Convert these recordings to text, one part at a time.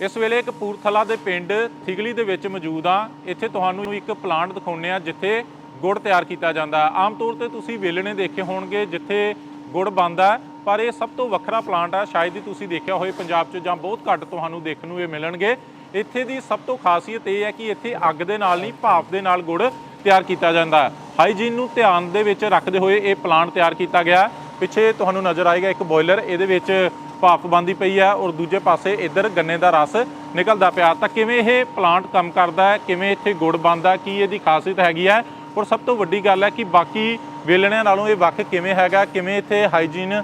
ਇਸ ਵੇਲੇ ਕਪੂਰਥਲਾ ਦੇ ਪਿੰਡ ਥਿਗਲੀ ਦੇ ਵਿੱਚ ਮੌਜੂਦ ਆ ਇੱਥੇ ਤੁਹਾਨੂੰ ਇੱਕ ਪਲਾਂਟ ਦਿਖਾਉਂਦੇ ਆ ਜਿੱਥੇ ਗੁੜ ਤਿਆਰ ਕੀਤਾ ਜਾਂਦਾ ਆਮ ਤੌਰ ਤੇ ਤੁਸੀਂ ਵੇਲਣੇ ਦੇਖੇ ਹੋਣਗੇ ਜਿੱਥੇ ਗੁੜ ਬਣਦਾ ਪਰ ਇਹ ਸਭ ਤੋਂ ਵੱਖਰਾ ਪਲਾਂਟ ਆ ਸ਼ਾਇਦ ਹੀ ਤੁਸੀਂ ਦੇਖਿਆ ਹੋਵੇ ਪੰਜਾਬ 'ਚ ਜਾਂ ਬਹੁਤ ਘੱਟ ਤੁਹਾਨੂੰ ਦੇਖਣ ਨੂੰ ਇਹ ਮਿਲਣਗੇ। ਇੱਥੇ ਦੀ ਸਭ ਤੋਂ ਖਾਸੀਅਤ ਇਹ ਹੈ ਕਿ ਇੱਥੇ ਅੱਗ ਦੇ ਨਾਲ ਨਹੀਂ ਭਾਪ ਦੇ ਨਾਲ ਗੁੜ ਤਿਆਰ ਕੀਤਾ ਜਾਂਦਾ ਹਾਈਜੀਨ ਨੂੰ ਧਿਆਨ ਦੇ ਵਿੱਚ ਰੱਖਦੇ ਹੋਏ ਇਹ ਪਲਾਂਟ ਤਿਆਰ ਕੀਤਾ ਗਿਆ ਪਿੱਛੇ ਤੁਹਾਨੂੰ ਨਜ਼ਰ ਆਏਗਾ ਇੱਕ ਬੋਇਲਰ। ਇਹਦੇ ਵਿੱਚ ਭਾਪ ਬੰਦੀ ਪਈ ਹੈ ਔਰ ਦੂਜੇ ਪਾਸੇ ਇੱਧਰ ਗੰਨੇ ਦਾ ਰਸ ਨਿਕਲਦਾ ਪਿਆ। ਤਾਂ ਕਿਵੇਂ ਇਹ ਪਲਾਂਟ ਕੰਮ ਕਰਦਾ ਹੈ? ਕਿਵੇਂ ਇੱਥੇ ਗੁੜ ਬਣਦਾ ਕੀ ਇਹਦੀ ਖਾਸੀਅਤ ਹੈਗੀ ਹੈ? ਔਰ ਸਭ ਤੋਂ ਵੱਡੀ ਗੱਲ ਹੈ ਕਿ ਬਾਕੀ ਵੇਲਣਿਆਂ ਨਾਲੋਂ ਇਹ ਵੱਖ ਕਿਵੇਂ ਹੈਗਾ? ਕਿਵੇਂ ਇੱਥੇ ਹਾਈਜੀਨ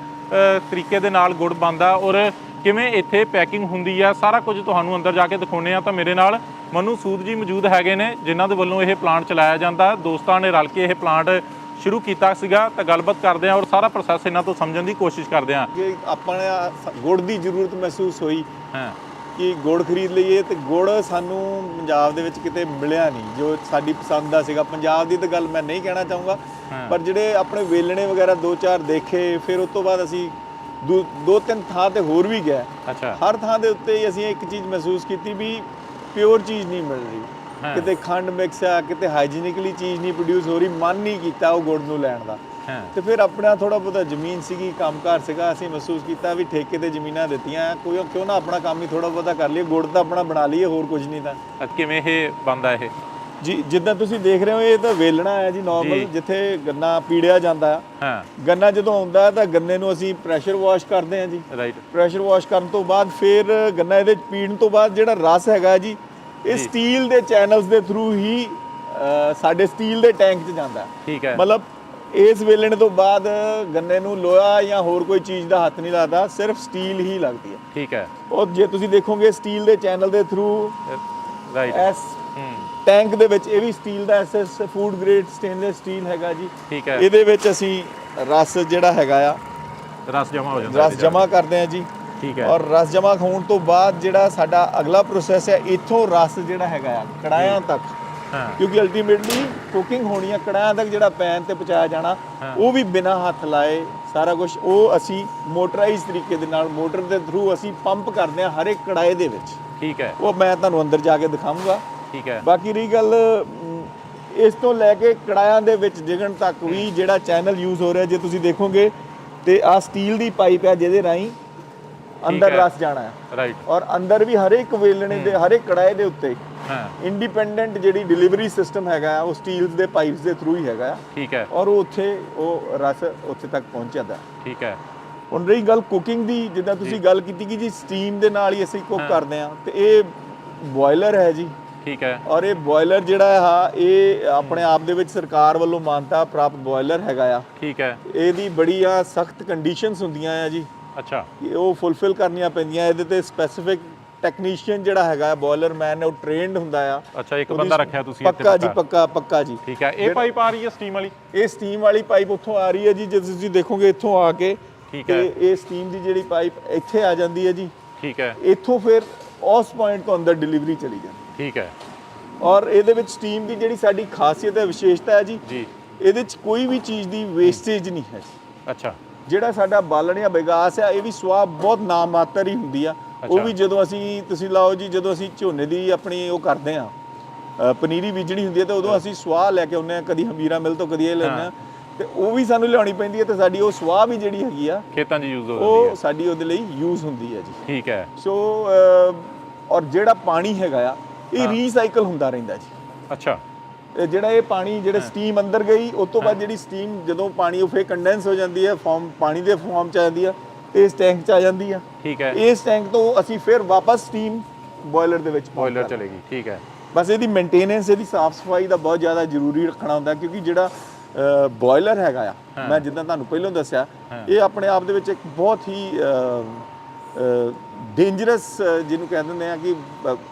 ਤਰੀਕੇ ਦੇ ਨਾਲ ਗੁੜ ਬਣਦਾ ਔਰ ਕਿਵੇਂ ਇੱਥੇ ਪੈਕਿੰਗ ਹੁੰਦੀ ਆ ਸਾਰਾ ਕੁਝ ਤੁਹਾਨੂੰ ਅੰਦਰ ਜਾ ਕੇ ਦਿਖਾਉਣੇ ਆ ਤਾਂ ਮੇਰੇ ਨਾਲ ਮਨੂ ਸੂਦ ਜੀ ਮੌਜੂਦ ਹੈਗੇ ਨੇ, ਜਿਨ੍ਹਾਂ ਦੇ ਵੱਲੋਂ ਇਹ ਪਲਾਂਟ ਚਲਾਇਆ ਜਾਂਦਾ ਦੋਸਤਾਂ ਨੇ ਰਲ ਕੇ ਇਹ ਪਲਾਂਟ ਸ਼ੁਰੂ ਕੀਤਾ ਸੀਗਾ ਤਾਂ ਗੱਲਬਾਤ ਕਰਦੇ ਆ ਔਰ ਸਾਰਾ ਪ੍ਰੋਸੈਸ ਇਹਨਾਂ ਤੋਂ ਸਮਝਣ ਦੀ ਕੋਸ਼ਿਸ਼ ਕਰਦੇ ਆ ਕਿ ਆਪਾਂ ਗੁੜ ਦੀ ਜ਼ਰੂਰਤ ਮਹਿਸੂਸ ਹੋਈ ਹਾਂ। ਕਿ ਗੁੜ ਖਰੀਦ ਲਈਏ ਤੇ ਗੁੜ ਸਾਨੂੰ ਪੰਜਾਬ ਦੇ ਵਿੱਚ ਕਿਤੇ ਮਿਲਿਆ ਨਹੀਂ ਜੋ ਸਾਡੀ ਪਸੰਦ ਦਾ ਸੀਗਾ। ਪੰਜਾਬ ਦੀ ਤਾਂ ਗੱਲ ਮੈਂ ਨਹੀਂ ਕਹਿਣਾ ਚਾਹੂੰਗਾ ਹਾਂ। ਪਰ ਜਿਹੜੇ ਆਪਣੇ ਵੇਲਣੇ ਵਗੈਰਾ ਦੋ ਚਾਰ ਦੇਖੇ ਫਿਰ ਉਸ ਤੋਂ ਬਾਅਦ ਅਸੀਂ ਦੋ- ਦੋ ਤਿੰਨ ਥਾਂ ਤੇ ਹੋਰ ਵੀ ਗਏ। ਅੱਛਾ। ਹਰ ਥਾਂ ਦੇ ਉੱਤੇ ਹੀ ਅਸੀਂ ਇੱਕ ਚੀਜ਼ ਮਹਿਸੂਸ ਕੀਤੀ ਵੀ ਪਿਓਰ ਚੀਜ਼ ਨਹੀਂ ਮਿਲ ਰਹੀ। ਹਾਂ। ਕਿਤੇ ਖੰਡ ਮਿਕਸ ਆ ਕਿਤੇ ਹਾਈਜੀਨਿਕਲੀ ਚੀਜ਼ ਨਹੀਂ ਪ੍ਰੋਡਿਊਸ ਹੋ ਰਹੀ ਮਨ ਨਹੀਂ ਕੀਤਾ ਉਹ ਗੁੜ ਨੂੰ ਲੈਣ ਦਾ। ਤੇ ਫਿਰ ਆਪਣਾ ਥੋੜਾ ਬਹੁਤਾ ਜ਼ਮੀਨ ਸੀਗੀ ਕੰਮਕਾਰ ਸੀਗਾ ਅਸੀਂ ਮਹਿਸੂਸ ਕੀਤਾ ਵੀ ਠੇਕੇ ਤੇ ਜ਼ਮੀਨਾਂ ਦਿੱਤੀਆਂ ਕੋਈ ਕਿਉਂ ਨਾ ਆਪਣਾ ਕੰਮ ਹੀ ਥੋੜਾ ਬਹੁਤਾ ਕਰ ਲਈਏ ਗੁੜ ਤਾਂ ਆਪਣਾ ਬਣਾ ਲਈਏ ਹੋਰ ਕੁਝ ਨਹੀਂ ਤਾਂ। ਕਿਵੇਂ ਇਹ ਬਣਦਾ ਇਹ? ਜੀ ਜਿੱਦਾਂ ਤੁਸੀਂ ਦੇਖ ਰਹੇ ਹੋ ਇਹ ਤਾਂ ਵੇਲਣਾ ਹੈ ਜੀ। ਨਾਰਮਲ ਜਿੱਥੇ ਗੰਨਾ ਪੀੜਿਆ ਜਾਂਦਾ। ਹੈ। ਹਾਂ ਗੰਨਾ ਜਦੋਂ ਆਉਂਦਾ ਹੈ ਤਾਂ ਗੰਨੇ ਨੂੰ ਅਸੀਂ ਪ੍ਰੈਸ਼ਰ ਵਾਸ਼ ਕਰਦੇ ਹਾਂ ਜੀ। ਰਾਈਟ ਪ੍ਰੈਸ਼ਰ ਵਾਸ਼ ਕਰਨ ਤੋਂ ਬਾਅਦ ਫਿਰ ਗੰਨਾ ਇਹਦੇ ਪੀਣ ਤੋਂ ਬਾਅਦ ਜਿਹੜਾ ਰਸ ਹੈਗਾ ਜੀ ਇਹ। ਸਟੀਲ ਦੇ ਚੈਨਲਸ ਦੇ ਥਰੂ ਹੀ ਸਾਡੇ ਸਟੀਲ ਦੇ ਟੈਂਕ 'ਚ ਜਾਂਦਾ। ਠੀਕ ਹੈ। ਮਤਲਬ ਇਸ ਵੇਲਣ ਤੋਂ ਬਾਅਦ ਗੰਨੇ ਨੂੰ ਲੋਹਾ ਜਾਂ ਹੋਰ ਕੋਈ ਚੀਜ਼ ਦਾ ਹੱਥ ਨਹੀਂ ਲੱਗਦਾ ਸਿਰਫ ਸਟੀਲ ਹੀ ਲੱਗਦੀ ਹੈ। ਠੀਕ ਹੈ। ਉਹ ਜੇ ਤੁਸੀਂ ਦੇਖੋਗੇ ਸਟੀਲ ਦੇ ਚੈਨਲ ਦੇ ਥਰੂ ਰਾਈਟ ਐਸ ਟੈਂਕ ਦੇ ਵਿੱਚ ਇਹ ਵੀ ਸਟੀਲ ਦਾ SS food grade stainless steel ਹੈਗਾ ਜੀ। ਠੀਕ ਹੈ। ਇਹਦੇ ਵਿੱਚ ਅਸੀਂ ਰਸ ਜਿਹੜਾ ਹੈਗਾ ਆ ਰਸ ਜਮਾ ਹੋ ਜਾਂਦਾ ਰਸ ਜਮਾ ਕਰਦੇ ਹਾਂ ਜੀ। ਠੀਕ ਹੈ। ਔਰ ਰਸ ਜਮਾ ਹੋਣ ਤੋਂ ਬਾਅਦ ਜਿਹੜਾ ਸਾਡਾ ਅਗਲਾ ਪ੍ਰੋਸੈਸ ਹੈ ਇੱਥੋਂ ਰਸ ਜਿਹੜਾ ਹੈਗਾ ਆ ਕੜਾਇਆਂ ਤੱਕ। ਹਾਂ। ਕਿਉਂਕਿ ਅਲਟੀਮੇਟਲੀ ਕੁਕਿੰਗ ਹੋਣੀ ਆ ਕੜਾਇਆਂ ਤੱਕ ਜਿਹੜਾ ਪੈਨ ਤੇ ਪਹੁੰਚਾਇਆ ਜਾਣਾ। ਉਹ ਵੀ ਬਿਨਾ ਹੱਥ ਲਾਏ ਸਾਰਾ ਕੁਝ ਉਹ ਅਸੀਂ ਮੋਟਰਾਈਜ਼ ਤਰੀਕੇ ਦੇ ਨਾਲ ਮੋਟਰ ਦੇ ਥਰੂ ਅਸੀਂ ਪੰਪ ਕਰਦੇ ਹਾਂ ਹਰ ਇੱਕ ਕੜਾਏ ਦੇ ਵਿੱਚ। ਠੀਕ ਹੈ। ਉਹ ਮੈਂ ਤੁਹਾਨੂੰ ਅੰਦਰ ਜਾ ਕੇ ਦਿਖਾਵਾਂਗਾ ਠੀਕ ਹੈ। ਬਾਕੀ ਰਹੀ ਗੱਲ ਇਸ ਤੋਂ ਲੈ ਕੇ ਕੜਾਇਆਂ ਦੇ ਵਿੱਚ ਡਿਗਣ ਤੱਕ ਵੀ ਜਿਹੜਾ ਚੈਨਲ ਯੂਜ਼ ਹੋ ਰਿਹਾ ਜੇ ਤੁਸੀਂ ਦੇਖੋਗੇ ਤੇ ਆ ਸਟੀਲ ਦੀ ਪਾਈਪ ਹੈ ਜਿਹਦੇ ਰਾਹੀਂ ਅੰਦਰ। ਰਸ ਜਾਣਾ ਹੈ। ਰਾਈਟ ਔਰ ਅੰਦਰ ਵੀ ਹਰ ਇੱਕ ਵੇਲਣੇ ਦੇ ਹਰ ਇੱਕ ਕੜਾਏ ਦੇ ਉੱਤੇ ਹਾਂ। ਇੰਡੀਪੈਂਡੈਂਟ ਜਿਹੜੀ ਡਿਲੀਵਰੀ ਸਿਸਟਮ ਹੈਗਾ ਆ, ਉਹ ਸਟੀਲਸ ਦੇ ਪਾਈਪਸ ਦੇ ਥਰੂ ਹੀ ਹੈਗਾ ਆ ਠੀਕ ਹੈ। ਔਰ ਉਹ ਉੱਥੇ ਉਹ ਰਸ ਉੱਥੇ ਤੱਕ ਪਹੁੰਚਦਾ ਠੀਕ ਹੈ। ਹੁਣ ਰਹੀ ਗੱਲ ਕੁਕਿੰਗ ਦੀ ਜਿੱਦਾਂ ਤੁਸੀਂ ਗੱਲ ਕੀਤੀ ਕਿ ਜੀ ਸਟੀਮ ਦੇ ਨਾਲ ਹੀ ਅਸੀਂ ਕੁੱਕ। ਕਰਦੇ ਆ ਤੇ ਇਹ ਬੋਇਲਰ ਹੈ ਜੀ। ਠੀਕ ਹੈ। ਔਰ ਇਹ ਬੋਇਲਰ ਜਿਹੜਾ ਆ ਇਹ ਆਪਣੇ ਆਪ ਦੇ ਵਿੱਚ ਸਰਕਾਰ ਵੱਲੋਂ ਮਾਨਤਾ ਪ੍ਰਾਪਤ ਬੋਇਲਰ ਹੈਗਾ ਆ। ਠੀਕ ਹੈ। ਇਹਦੀ ਬੜੀਆਂ ਸਖਤ ਕੰਡੀਸ਼ਨਸ ਹੁੰਦੀਆਂ ਆ ਜੀ। ਅੱਛਾ। ਉਹ ਫੁੱਲਫਿਲ ਕਰਨੀਆਂ ਪੈਂਦੀਆਂ ਇਹਦੇ ਤੇ ਸਪੈਸੀਫਿਕ ਟੈਕਨੀਸ਼ੀਅਨ ਜਿਹੜਾ ਹੈਗਾ ਬੋਇਲਰ ਮੈਨ ਉਹ ਟ੍ਰੇਨਡ ਹੁੰਦਾ ਆ। ਅੱਛਾ ਇੱਕ ਬੰਦਾ ਰੱਖਿਆ ਤੁਸੀਂ ਇੱਥੇ ਪੱਕਾ ਜੀ ਪੱਕਾ। ਪੱਕਾ ਜੀ। ਠੀਕ ਹੈ ਇਹ ਪਾਈਪ ਆ ਰਹੀ ਹੈ ਸਟੀਮ ਵਾਲੀ? ਇਹ ਸਟੀਮ ਵਾਲੀ ਪਾਈਪ ਉੱਥੋਂ ਆ ਰਹੀ ਹੈ ਜੀ ਜੇ ਤੁਸੀਂ ਦੇਖੋਗੇ ਇੱਥੋਂ ਆ ਕੇ ਠੀਕ ਹੈ। ਇਹ ਸਟੀਮ ਦੀ ਜਿਹੜੀ ਪਾਈਪ ਇੱਥੇ ਆ ਜਾਂਦੀ ਹੈ ਜੀ। ਠੀਕ ਹੈ। ਇੱਥੋਂ ਫਿਰ ਉਸ ਪੁਆਇੰਟ ਤੋਂ ਅੰਦਰ ਡਿਲੀਵਰੀ ਚਲੀ ਜਾਂਦੀ ਠੀਕ ਹੈ। ਔਰ ਇਹਦੇ ਵਿੱਚ ਸਟੀਮ ਦੀ ਜਿਹੜੀ ਸਾਡੀ ਖਾਸੀਅਤ ਹੈ ਵਿਸ਼ੇਸ਼ਤਾ ਹੈ ਜੀ ਜੀ। ਇਹਦੇ 'ਚ ਕੋਈ ਵੀ ਚੀਜ਼ ਦੀ ਵੇਸਟੇਜ ਨਹੀਂ ਹੈ ਜੀ। ਅੱਛਾ। ਜਿਹੜਾ ਸਾਡਾ ਬਾਲਣ ਜਾਂ ਆ ਇਹ ਵੀ ਸਵਾਹ ਬਹੁਤ ਨਾਮਾਤਰ ਹੀ ਹੁੰਦੀ ਆ। ਉਹ। ਵੀ ਜਦੋਂ ਅਸੀਂ ਤੁਸੀਂ ਲਾਓ ਜੀ ਜਦੋਂ ਅਸੀਂ ਝੋਨੇ ਦੀ ਆਪਣੀ ਉਹ ਕਰਦੇ ਆ ਪਨੀਰੀ ਬੀਜਣੀ ਹੁੰਦੀ ਹੈ ਤੇ ਉਦੋਂ ਅਸੀਂ ਸਵਾਹ ਲੈ ਕੇ ਆਉਂਦੇ ਆ ਕਦੀ ਹਮੀਰਾ ਮਿਲ ਤੋਂ ਕਦੀ ਇਹ ਲੈਂਦੇ ਆ। ਤੇ ਉਹ ਵੀ ਸਾਨੂੰ ਲਿਆਉਣੀ ਪੈਂਦੀ ਹੈ ਤੇ ਸਾਡੀ ਉਹ ਸਵਾਹ ਵੀ ਜਿਹੜੀ ਹੈਗੀ ਆ ਖੇਤਾਂ 'ਚ ਯੂਜ਼ ਹੋ ਜਾਂਦੀ ਉਹ ਹੈ ਸਾਡੀ ਉਹਦੇ ਲਈ ਯੂਜ਼ ਹੁੰਦੀ ਹੈ ਜੀ। ਠੀਕ ਹੈ। ਸੋ ਔਰ ਜਿਹੜਾ ਪਾਣੀ ਹੈਗਾ ਆ ਇਹ ਹਾਂ। ਰੀਸਾਈਕਲ ਹੁੰਦਾ ਰਹਿੰਦਾ ਜੀ। ਅੱਛਾ। ਜਿਹੜਾ ਇਹ ਪਾਣੀ ਜਿਹੜਾ ਸਟੀਮ ਅੰਦਰ ਗਈ ਉਸ ਤੋਂ ਬਾਅਦ ਜਿਹੜੀ ਸਟੀਮ ਜਦੋਂ ਪਾਣੀ ਉਹ ਫੇਰ ਕੰਡੈਂਸ ਹੋ ਜਾਂਦੀ ਹੈ ਫਾਰਮ ਪਾਣੀ ਦੇ ਫਾਰਮ ਚ ਆ ਜਾਂਦੀ ਆ ਇਸ ਟੈਂਕ ਚ ਆ ਜਾਂਦੀ ਆ ਠੀਕ ਹੈ। ਇਸ ਟੈਂਕ ਤੋਂ ਅਸੀਂ ਫਿਰ ਵਾਪਸ ਸਟੀਮ ਬੋਇਲਰ ਦੇ ਵਿੱਚ ਬੋਇਲਰ ਚਲੇਗੀ ਠੀਕ ਹੈ। ਬਸ ਇਹਦੀ ਮੇਨਟੇਨੈਂਸ ਇਹਦੀ ਸਾਫ਼ ਸਫ਼ਾਈ ਦਾ ਬਹੁਤ ਜ਼ਿਆਦਾ ਜ਼ਰੂਰੀ ਰੱਖਣਾ ਹੁੰਦਾ ਕਿਉਂਕਿ ਜਿਹੜਾ ਬੋਇਲਰ ਹੈਗਾ ਆ ਹਾਂ। ਮੈਂ ਜਿੱਦਾਂ ਤੁਹਾਨੂੰ ਪਹਿਲਾਂ ਦੱਸਿਆ ਹਾਂ। ਇਹ ਆਪਣੇ ਆਪ ਦੇ ਵਿੱਚ ਇੱਕ ਬਹੁਤ ਹੀ ਡੇਂਜਰਸ ਜਿਹਨੂੰ ਕਹਿ ਦਿੰਦੇ ਆ ਕਿ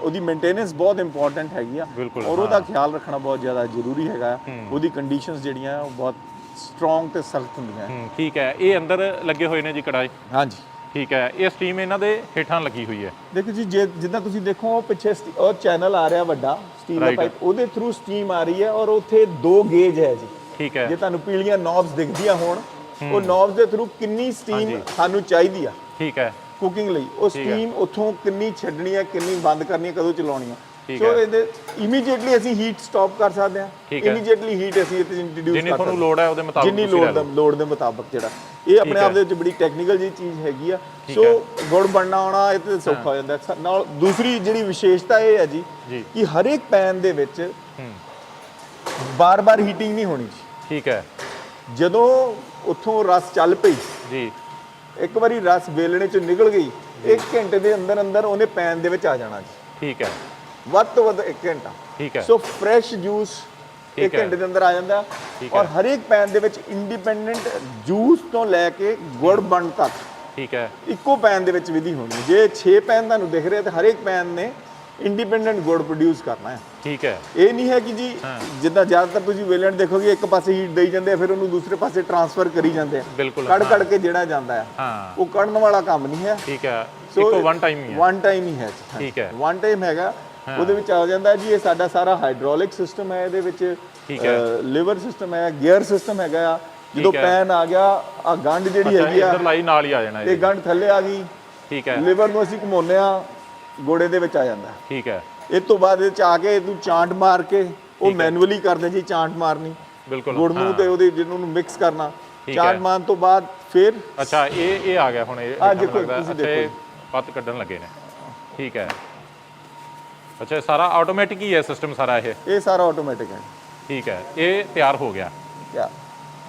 ਉਹਦੀ ਮੇਨਟੇਨੈਂਸ ਬਹੁਤ ਇੰਪੋਰਟੈਂਟ ਹੈਗੀ ਆ। ਔਰ ਉਹਦਾ। ਖਿਆਲ ਰੱਖਣਾ ਬਹੁਤ ਜ਼ਿਆਦਾ ਜ਼ਰੂਰੀ ਹੈਗਾ। ਉਹਦੀ ਕੰਡੀਸ਼ਨਸ ਜਿਹੜੀਆਂ ਉਹ ਬਹੁਤ ਸਟਰੋਂਗ ਤੇ ਸਖਤ ਹੁੰਦੀਆਂ ਠੀਕ ਹੈ। ਇਹ ਅੰਦਰ ਲੱਗੇ ਹੋਏ ਨੇ ਜੀ ਕੜਾਈ ਹਾਂਜੀ। ਠੀਕ ਹੈ। ਇਹ ਸਟੀਮ ਇਹਨਾਂ ਦੇ ਹੇਠਾਂ ਲੱਗੀ ਹੋਈ ਹੈ। ਦੇਖੋ ਜੀ ਜਿੱਦਾਂ ਤੁਸੀਂ ਦੇਖੋ ਉਹ ਪਿੱਛੇ ਉਹ ਚੈਨਲ ਆ ਰਿਹਾ ਵੱਡਾ ਸਟੀਲ ਦਾ. ਪਾਈਪ ਉਹਦੇ ਥਰੂ ਸਟੀਮ ਆ ਰਹੀ ਹੈ ਔਰ ਉੱਥੇ ਦੋ ਗੇਜ ਹੈ ਜੀ। ਠੀਕ ਹੈ। ਜੇ ਤੁਹਾਨੂੰ ਪੀਲੀਆਂ ਨੌਬਸ ਦਿਖਦੀਆਂ ਹੋਣ ਉਹ ਨੌਬਸ ਦੇ ਥਰੂ ਕਿੰਨੀ ਸਟੀਮ। ਸਾਨੂੰ ਚਾਹੀਦੀ ਆ। ਠੀਕ ਹੈ। ਕੁਕਿੰਗ ਲਈ। ਉਹ ਸਟੀਮ ਉੱਥੋਂ ਕਿੰਨੀ ਛੱਡਣੀ ਹੈ ਕਿੰਨੀ ਬੰਦ ਕਰਨੀ ਹੈ ਕਦੋਂ ਚਲਾਉਣੀ ਹੈ ਸੋ ਹੈ। ਇਹਦੇ ਇਮੀਡੀਏਟਲੀ ਅਸੀਂ ਹੀਟ ਸਟਾਪ ਕਰ ਸਕਦੇ ਹਾਂ ਹੈ। ਇਮੀਡੀਏਟਲੀ ਹੀਟ ਅਸੀਂ ਇੱਥੇ ਇੰਟਰੋਡਿਊਸ ਜਿੰਨੀ ਕਰ ਤੁਹਾਨੂੰ ਸਕਦੇ ਲੋੜ ਹੈ ਉਹਦੇ ਹਾਂ ਮੁਤਾਬਕ ਜਿੰਨੀ ਤੁਸੀਂ ਲੋੜ ਲੈ ਦਾ ਮੁਤਾਬਕ ਜਿਹੜਾ। ਇਹ ਆਪਣੇ ਹੈ। ਆਪ ਦੇ ਵਿੱਚ ਬੜੀ ਟੈਕਨੀਕਲ ਜੀ ਚੀਜ਼ ਹੈਗੀ ਆ। ਸੋ ਹੈ। ਗੁੜ ਬਣਨਾ ਆਉਣਾ ਇਹ ਤੇ ਸੌਖਾ ਹੋ ਜਾਂਦਾ। ਹੈ। ਨਾਲ ਦੂਸਰੀ ਜਿਹੜੀ ਵਿਸ਼ੇਸ਼ਤਾ ਇਹ ਹੈ ਜੀ ਕਿ ਹਰ ਇੱਕ ਪੈਨ ਦੇ ਵਿੱਚ ਹੂੰ। ਬਾਰ-ਬਾਰ ਹੀਟਿੰਗ ਨਹੀਂ ਹੋਣੀ। ਜੀ ਠੀਕ ਹੈ। ਜਦੋਂ ਉੱਥੋਂ ਰਸ ਚੱਲ ਪਈ ਜੀ। ਇੱਕ ਵਾਰੀ ਰਸ ਵੇਲਣੇ ਚੋਂ ਨਿਕਲ ਗਈ 1 ਘੰਟੇ ਦੇ ਅੰਦਰ ਅੰਦਰ ਉਹਨੇ ਪੈਨ ਦੇ ਵਿੱਚ ਆ ਜਾਣਾ ਜੀ ਠੀਕ ਹੈ ਵੱਧ ਤੋਂ ਵੱਧ 1 ਘੰਟਾ ਠੀਕ ਹੈ ਸੋ ਫਰੈਸ਼ ਜੂਸ ਠੀਕ 1 ਹੈ। ਘੰਟੇ ਦੇ ਅੰਦਰ ਆ ਜਾਂਦਾ ਔਰ। ਹਰ ਇੱਕ ਪੈਨ ਦੇ ਵਿੱਚ ਇੰਡੀਪੈਂਡੈਂਟ ਜੂਸ ਤੋਂ ਲੈ ਕੇ ਗੁੜ ਬਣ ਤੱਕ ਠੀਕ ਹੈ ਇੱਕੋ ਪੈਨ ਦੇ ਵਿੱਚ ਵਿਧੀ ਹੋਣੀ। ਜੇ 6 ਪੈਨ ਤੁਹਾਨੂੰ ਦਿਖ ਰਹੇ ਤੇ ਹਰ ਇੱਕ ਪੈਨ ਨੇ ਇੰਡੀਪੈਂਡੈਂਟ ਗੁੜ ਪ੍ਰੋਡਿਊਸ ਕਰਨਾ ਹੈ। ਠੀਕ ਹੈ। ਇਹ ਨਹੀਂ ਹੈ ਕਿ ਜੀ। ਜਿੱਦਾਂ ਜ਼ਿਆਦਾਤਰ ਤੁਸੀਂ ਵੇਲਣ ਦੇਖੋਗੇ ਇੱਕ ਪਾਸੇ ਹੀਟ ਦੇਈ ਜਾਂਦੇ ਆ ਫਿਰ ਉਹਨੂੰ ਦੂਸਰੇ ਪਾਸੇ ਟਰਾਂਸਫਰ ਕਰੀ ਜਾਂਦੇ ਆ। ਹਾਂ। ਕੱਢ ਕੇ ਜਿਹੜਾ ਜਾਂਦਾ ਹੈ। ਉਹ ਕੱਢਣ ਵਾਲਾ ਕੰਮ ਨਹੀਂ ਹੈ। ਠੀਕ ਹੈ। ਇੱਕੋ ਵਨ ਟਾਈਮ ਹੀ ਹੈ। ਵਨ ਟਾਈਮ ਹੀ ਹੈ। ਠੀਕ ਹੈ। ਵਨ ਟਾਈਮ ਹੈਗਾ। ਉਹਦੇ ਵਿੱਚ ਆ ਜਾਂਦਾ ਜੀ ਇਹ ਸਾਡਾ ਸਾਰਾ ਹਾਈਡ੍ਰੋਲਿਕ ਸਿਸਟਮ ਹੈ ਇਹਦੇ ਵਿੱਚ ਠੀਕ ਹੈ। ਲਿਵਰ ਸਿਸਟਮ ਹੈ ਗੇਅਰ ਸਿਸਟਮ ਹੈਗਾ ਆ। ਜਦੋਂ। ਪੈਨ ਆ ਗਿਆ ਆ ਗੰਢ ਜਿਹੜੀ ਹੈਗੀ ਆ ਇੱਧਰ ਲਾਈ ਨਾਲ ਹੀ ਆ ਜਾਣਾ ਇਹ ਇਹ ਗੰਢ ਥੱਲੇ ਆ ਗਈ। ਠੀਕ ਹੈ। ਲਿਵਰ ਨੂੰ ਅਸੀਂ ਘੁਮਾਉਂਦੇ ਆ ਗੋੜੇ ਦੇ ਵਿੱਚ ਆ ਜਾਂਦਾ। ਠੀਕ ਹੈ। ਇਹ ਤੋਂ ਬਾਅਦ ਇਹ ਚ ਆ ਕੇ ਇਹਨੂੰ ਚਾਂਟ ਮਾਰ ਕੇ ਉਹ ਮੈਨੂਅਲੀ ਕਰਦੇ ਜੀ ਚਾਂਟ ਮਾਰਨੀ। ਬਿਲਕੁਲ ਗੁੜ ਨੂੰ ਤੇ ਉਹਦੇ ਜਿਹਨੂੰ ਨੂੰ ਮਿਕਸ ਕਰਨਾ। ਚਾਂਟ ਹੈ। ਮਾਰਨ ਤੋਂ ਬਾਅਦ ਫਿਰ ਅੱਛਾ ਇਹ ਇਹ ਆ ਗਿਆ ਹੁਣ ਇਹ ਦੇਖਣ ਦੇਖੋ। ਤੁਸੀਂ ਇਹ ਪੱਤ ਕੱਢਣ ਲੱਗੇ ਨੇ। ਠੀਕ ਹੈ। ਅੱਛਾ ਇਹ ਸਾਰਾ ਆਟੋਮੈਟਿਕ ਹੀ ਹੈ ਸਿਸਟਮ ਸਾਰਾ ਇਹ? ਇਹ ਸਾਰਾ ਆਟੋਮੈਟਿਕ ਹੈ। ਠੀਕ ਹੈ ਇਹ ਤਿਆਰ ਹੋ ਗਿਆ। ਕਿਆ?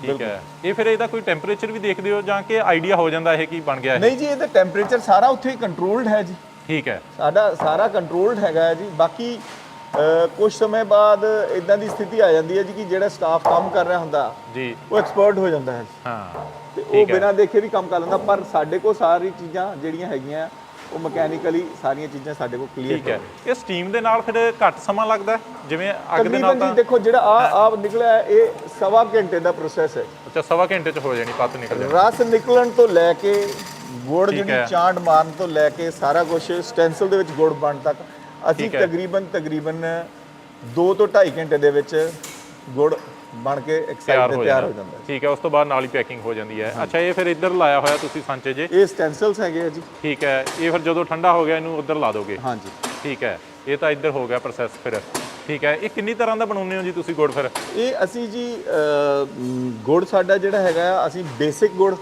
ਠੀਕ ਹੈ। ਇਹ ਫਿਰ ਇਹਦਾ ਕੋਈ ਟੈਂਪਰੇਚਰ ਵੀ ਦੇਖਦੇ ਹੋ ਜਾਂ ਕਿ ਆਈਡੀਆ ਹੋ ਜਾਂਦਾ ਇਹ ਕੀ ਬਣ ਗਿਆ ਇਹ? ਨਹੀਂ ਜੀ ਇਹਦਾ ਟੈਂਪਰੇਚਰ ਸਾਰਾ ਉੱਥੇ ਕੰਟਰੋਲਡ ਹੈ ਜੀ। ਠੀਕ ਹੈ। ਸਾਡਾ ਸਾਰਾ ਕੰਟਰੋਲਡ ਹੈਗਾ ਹੈ ਜੀ। ਬਾਕੀ ਕੁਝ ਸਮੇਂ ਬਾਅਦ ਇਦਾਂ ਦੀ ਸਥਿਤੀ ਆ ਜਾਂਦੀ ਹੈ ਜੀ ਕਿ ਜਿਹੜਾ ਸਟਾਫ ਕੰਮ ਕਰ ਰਿਹਾ ਹੁੰਦਾ ਜੀ। ਉਹ ਐਕਸਪਰਟ ਹੋ ਜਾਂਦਾ ਹੈ। ਹਾਂ ਤੇ ਉਹ। ਬਿਨਾਂ ਦੇਖੇ ਵੀ ਕੰਮ ਕਰ ਲੈਂਦਾ ਪਰ ਸਾਡੇ ਕੋਲ ਸਾਰੀ ਚੀਜ਼ਾਂ ਜਿਹੜੀਆਂ ਹੈਗੀਆਂ ਉਹ ਮਕੈਨੀਕਲੀ ਸਾਰੀਆਂ ਚੀਜ਼ਾਂ ਸਾਡੇ ਕੋਲ ਕਲੀਅਰ ਠੀਕ ਹੈ। ਇਹ ਸਟੀਮ ਦੇ ਨਾਲ ਫਿਰ ਘੱਟ ਸਮਾਂ ਲੱਗਦਾ? ਜਿਵੇਂ ਅੱਗ ਦੇ ਨਾਲ ਤਾਂ ਦੇਖੋ ਜਿਹੜਾ ਆ ਆ ਨਿਕਲਿਆ ਇਹ ਸਵਾ ਘੰਟੇ ਦਾ ਪ੍ਰੋਸੈਸ ਹੈ। ਅੱਛਾ ਸਵਾ ਘੰਟੇ ਚ ਹੋ ਜਾਣੀ ਪੱਤ ਨਿਕਲ ਜਾਣੀ। ਰਸ ਨਿਕਲਣ ਤੋਂ ਲੈ ਕੇ ਗੁੜ। ਜਿਹੜੀ ਚਾਂਟ ਮਾਰਨ ਤੋਂ ਲੈ ਕੇ ਸਾਰਾ ਕੁਝ ਸਟੈਂਸਲ ਦੇ ਵਿੱਚ ਗੁੜ ਬਣ ਤੱਕ ਅਸੀਂ। ਤਕਰੀਬਨ ਤਕਰੀਬਨ 2 ਤੋਂ 2.5 ਘੰਟੇ ਦੇ ਵਿੱਚ ਗੁੜ ਬਣ ਕੇ ਐਕਸਾਈਡ ਤੇ ਤਿਆਰ ਹੋ ਜਾਂਦਾ। ਠੀਕ ਹੈ ਉਸ ਤੋਂ ਬਾਅਦ ਨਾਲ ਹੀ ਪੈਕਿੰਗ ਹੋ ਜਾਂਦੀ ਹੈ। ਅੱਛਾ ਇਹ ਫਿਰ ਇੱਧਰ ਲਾਇਆ ਹੋਇਆ ਤੁਸੀਂ ਸਾਂਚੇ ਜੇ? ਇਹ ਸਟੈਂਸਲਸ ਹੈਗੇ ਆ ਜੀ। ਠੀਕ ਹੈ ਇਹ ਫਿਰ ਜਦੋਂ ਠੰਡਾ ਹੋ ਗਿਆ ਇਹਨੂੰ ਉੱਧਰ ਲਾ ਦੋਗੇ? ਹਾਂਜੀ। ਠੀਕ ਹੈ ਇਹ ਤਾਂ ਇੱਧਰ ਹੋ ਗਿਆ ਪ੍ਰੋਸੈਸ ਫਿਰ। ਠੀਕ ਹੈ ਇਹ ਕਿੰਨੀ ਤਰ੍ਹਾਂ ਦਾ ਬਣਾਉਂਦੇ ਹੋ ਜੀ ਤੁਸੀਂ ਗੁੜ ਫਿਰ? ਇਹ ਅਸੀਂ ਜੀ ਗੁੜ ਸਾਡਾ ਜਿਹੜਾ ਹੈਗਾ ਅਸੀਂ ਬੇਸਿਕ ਗੁੜ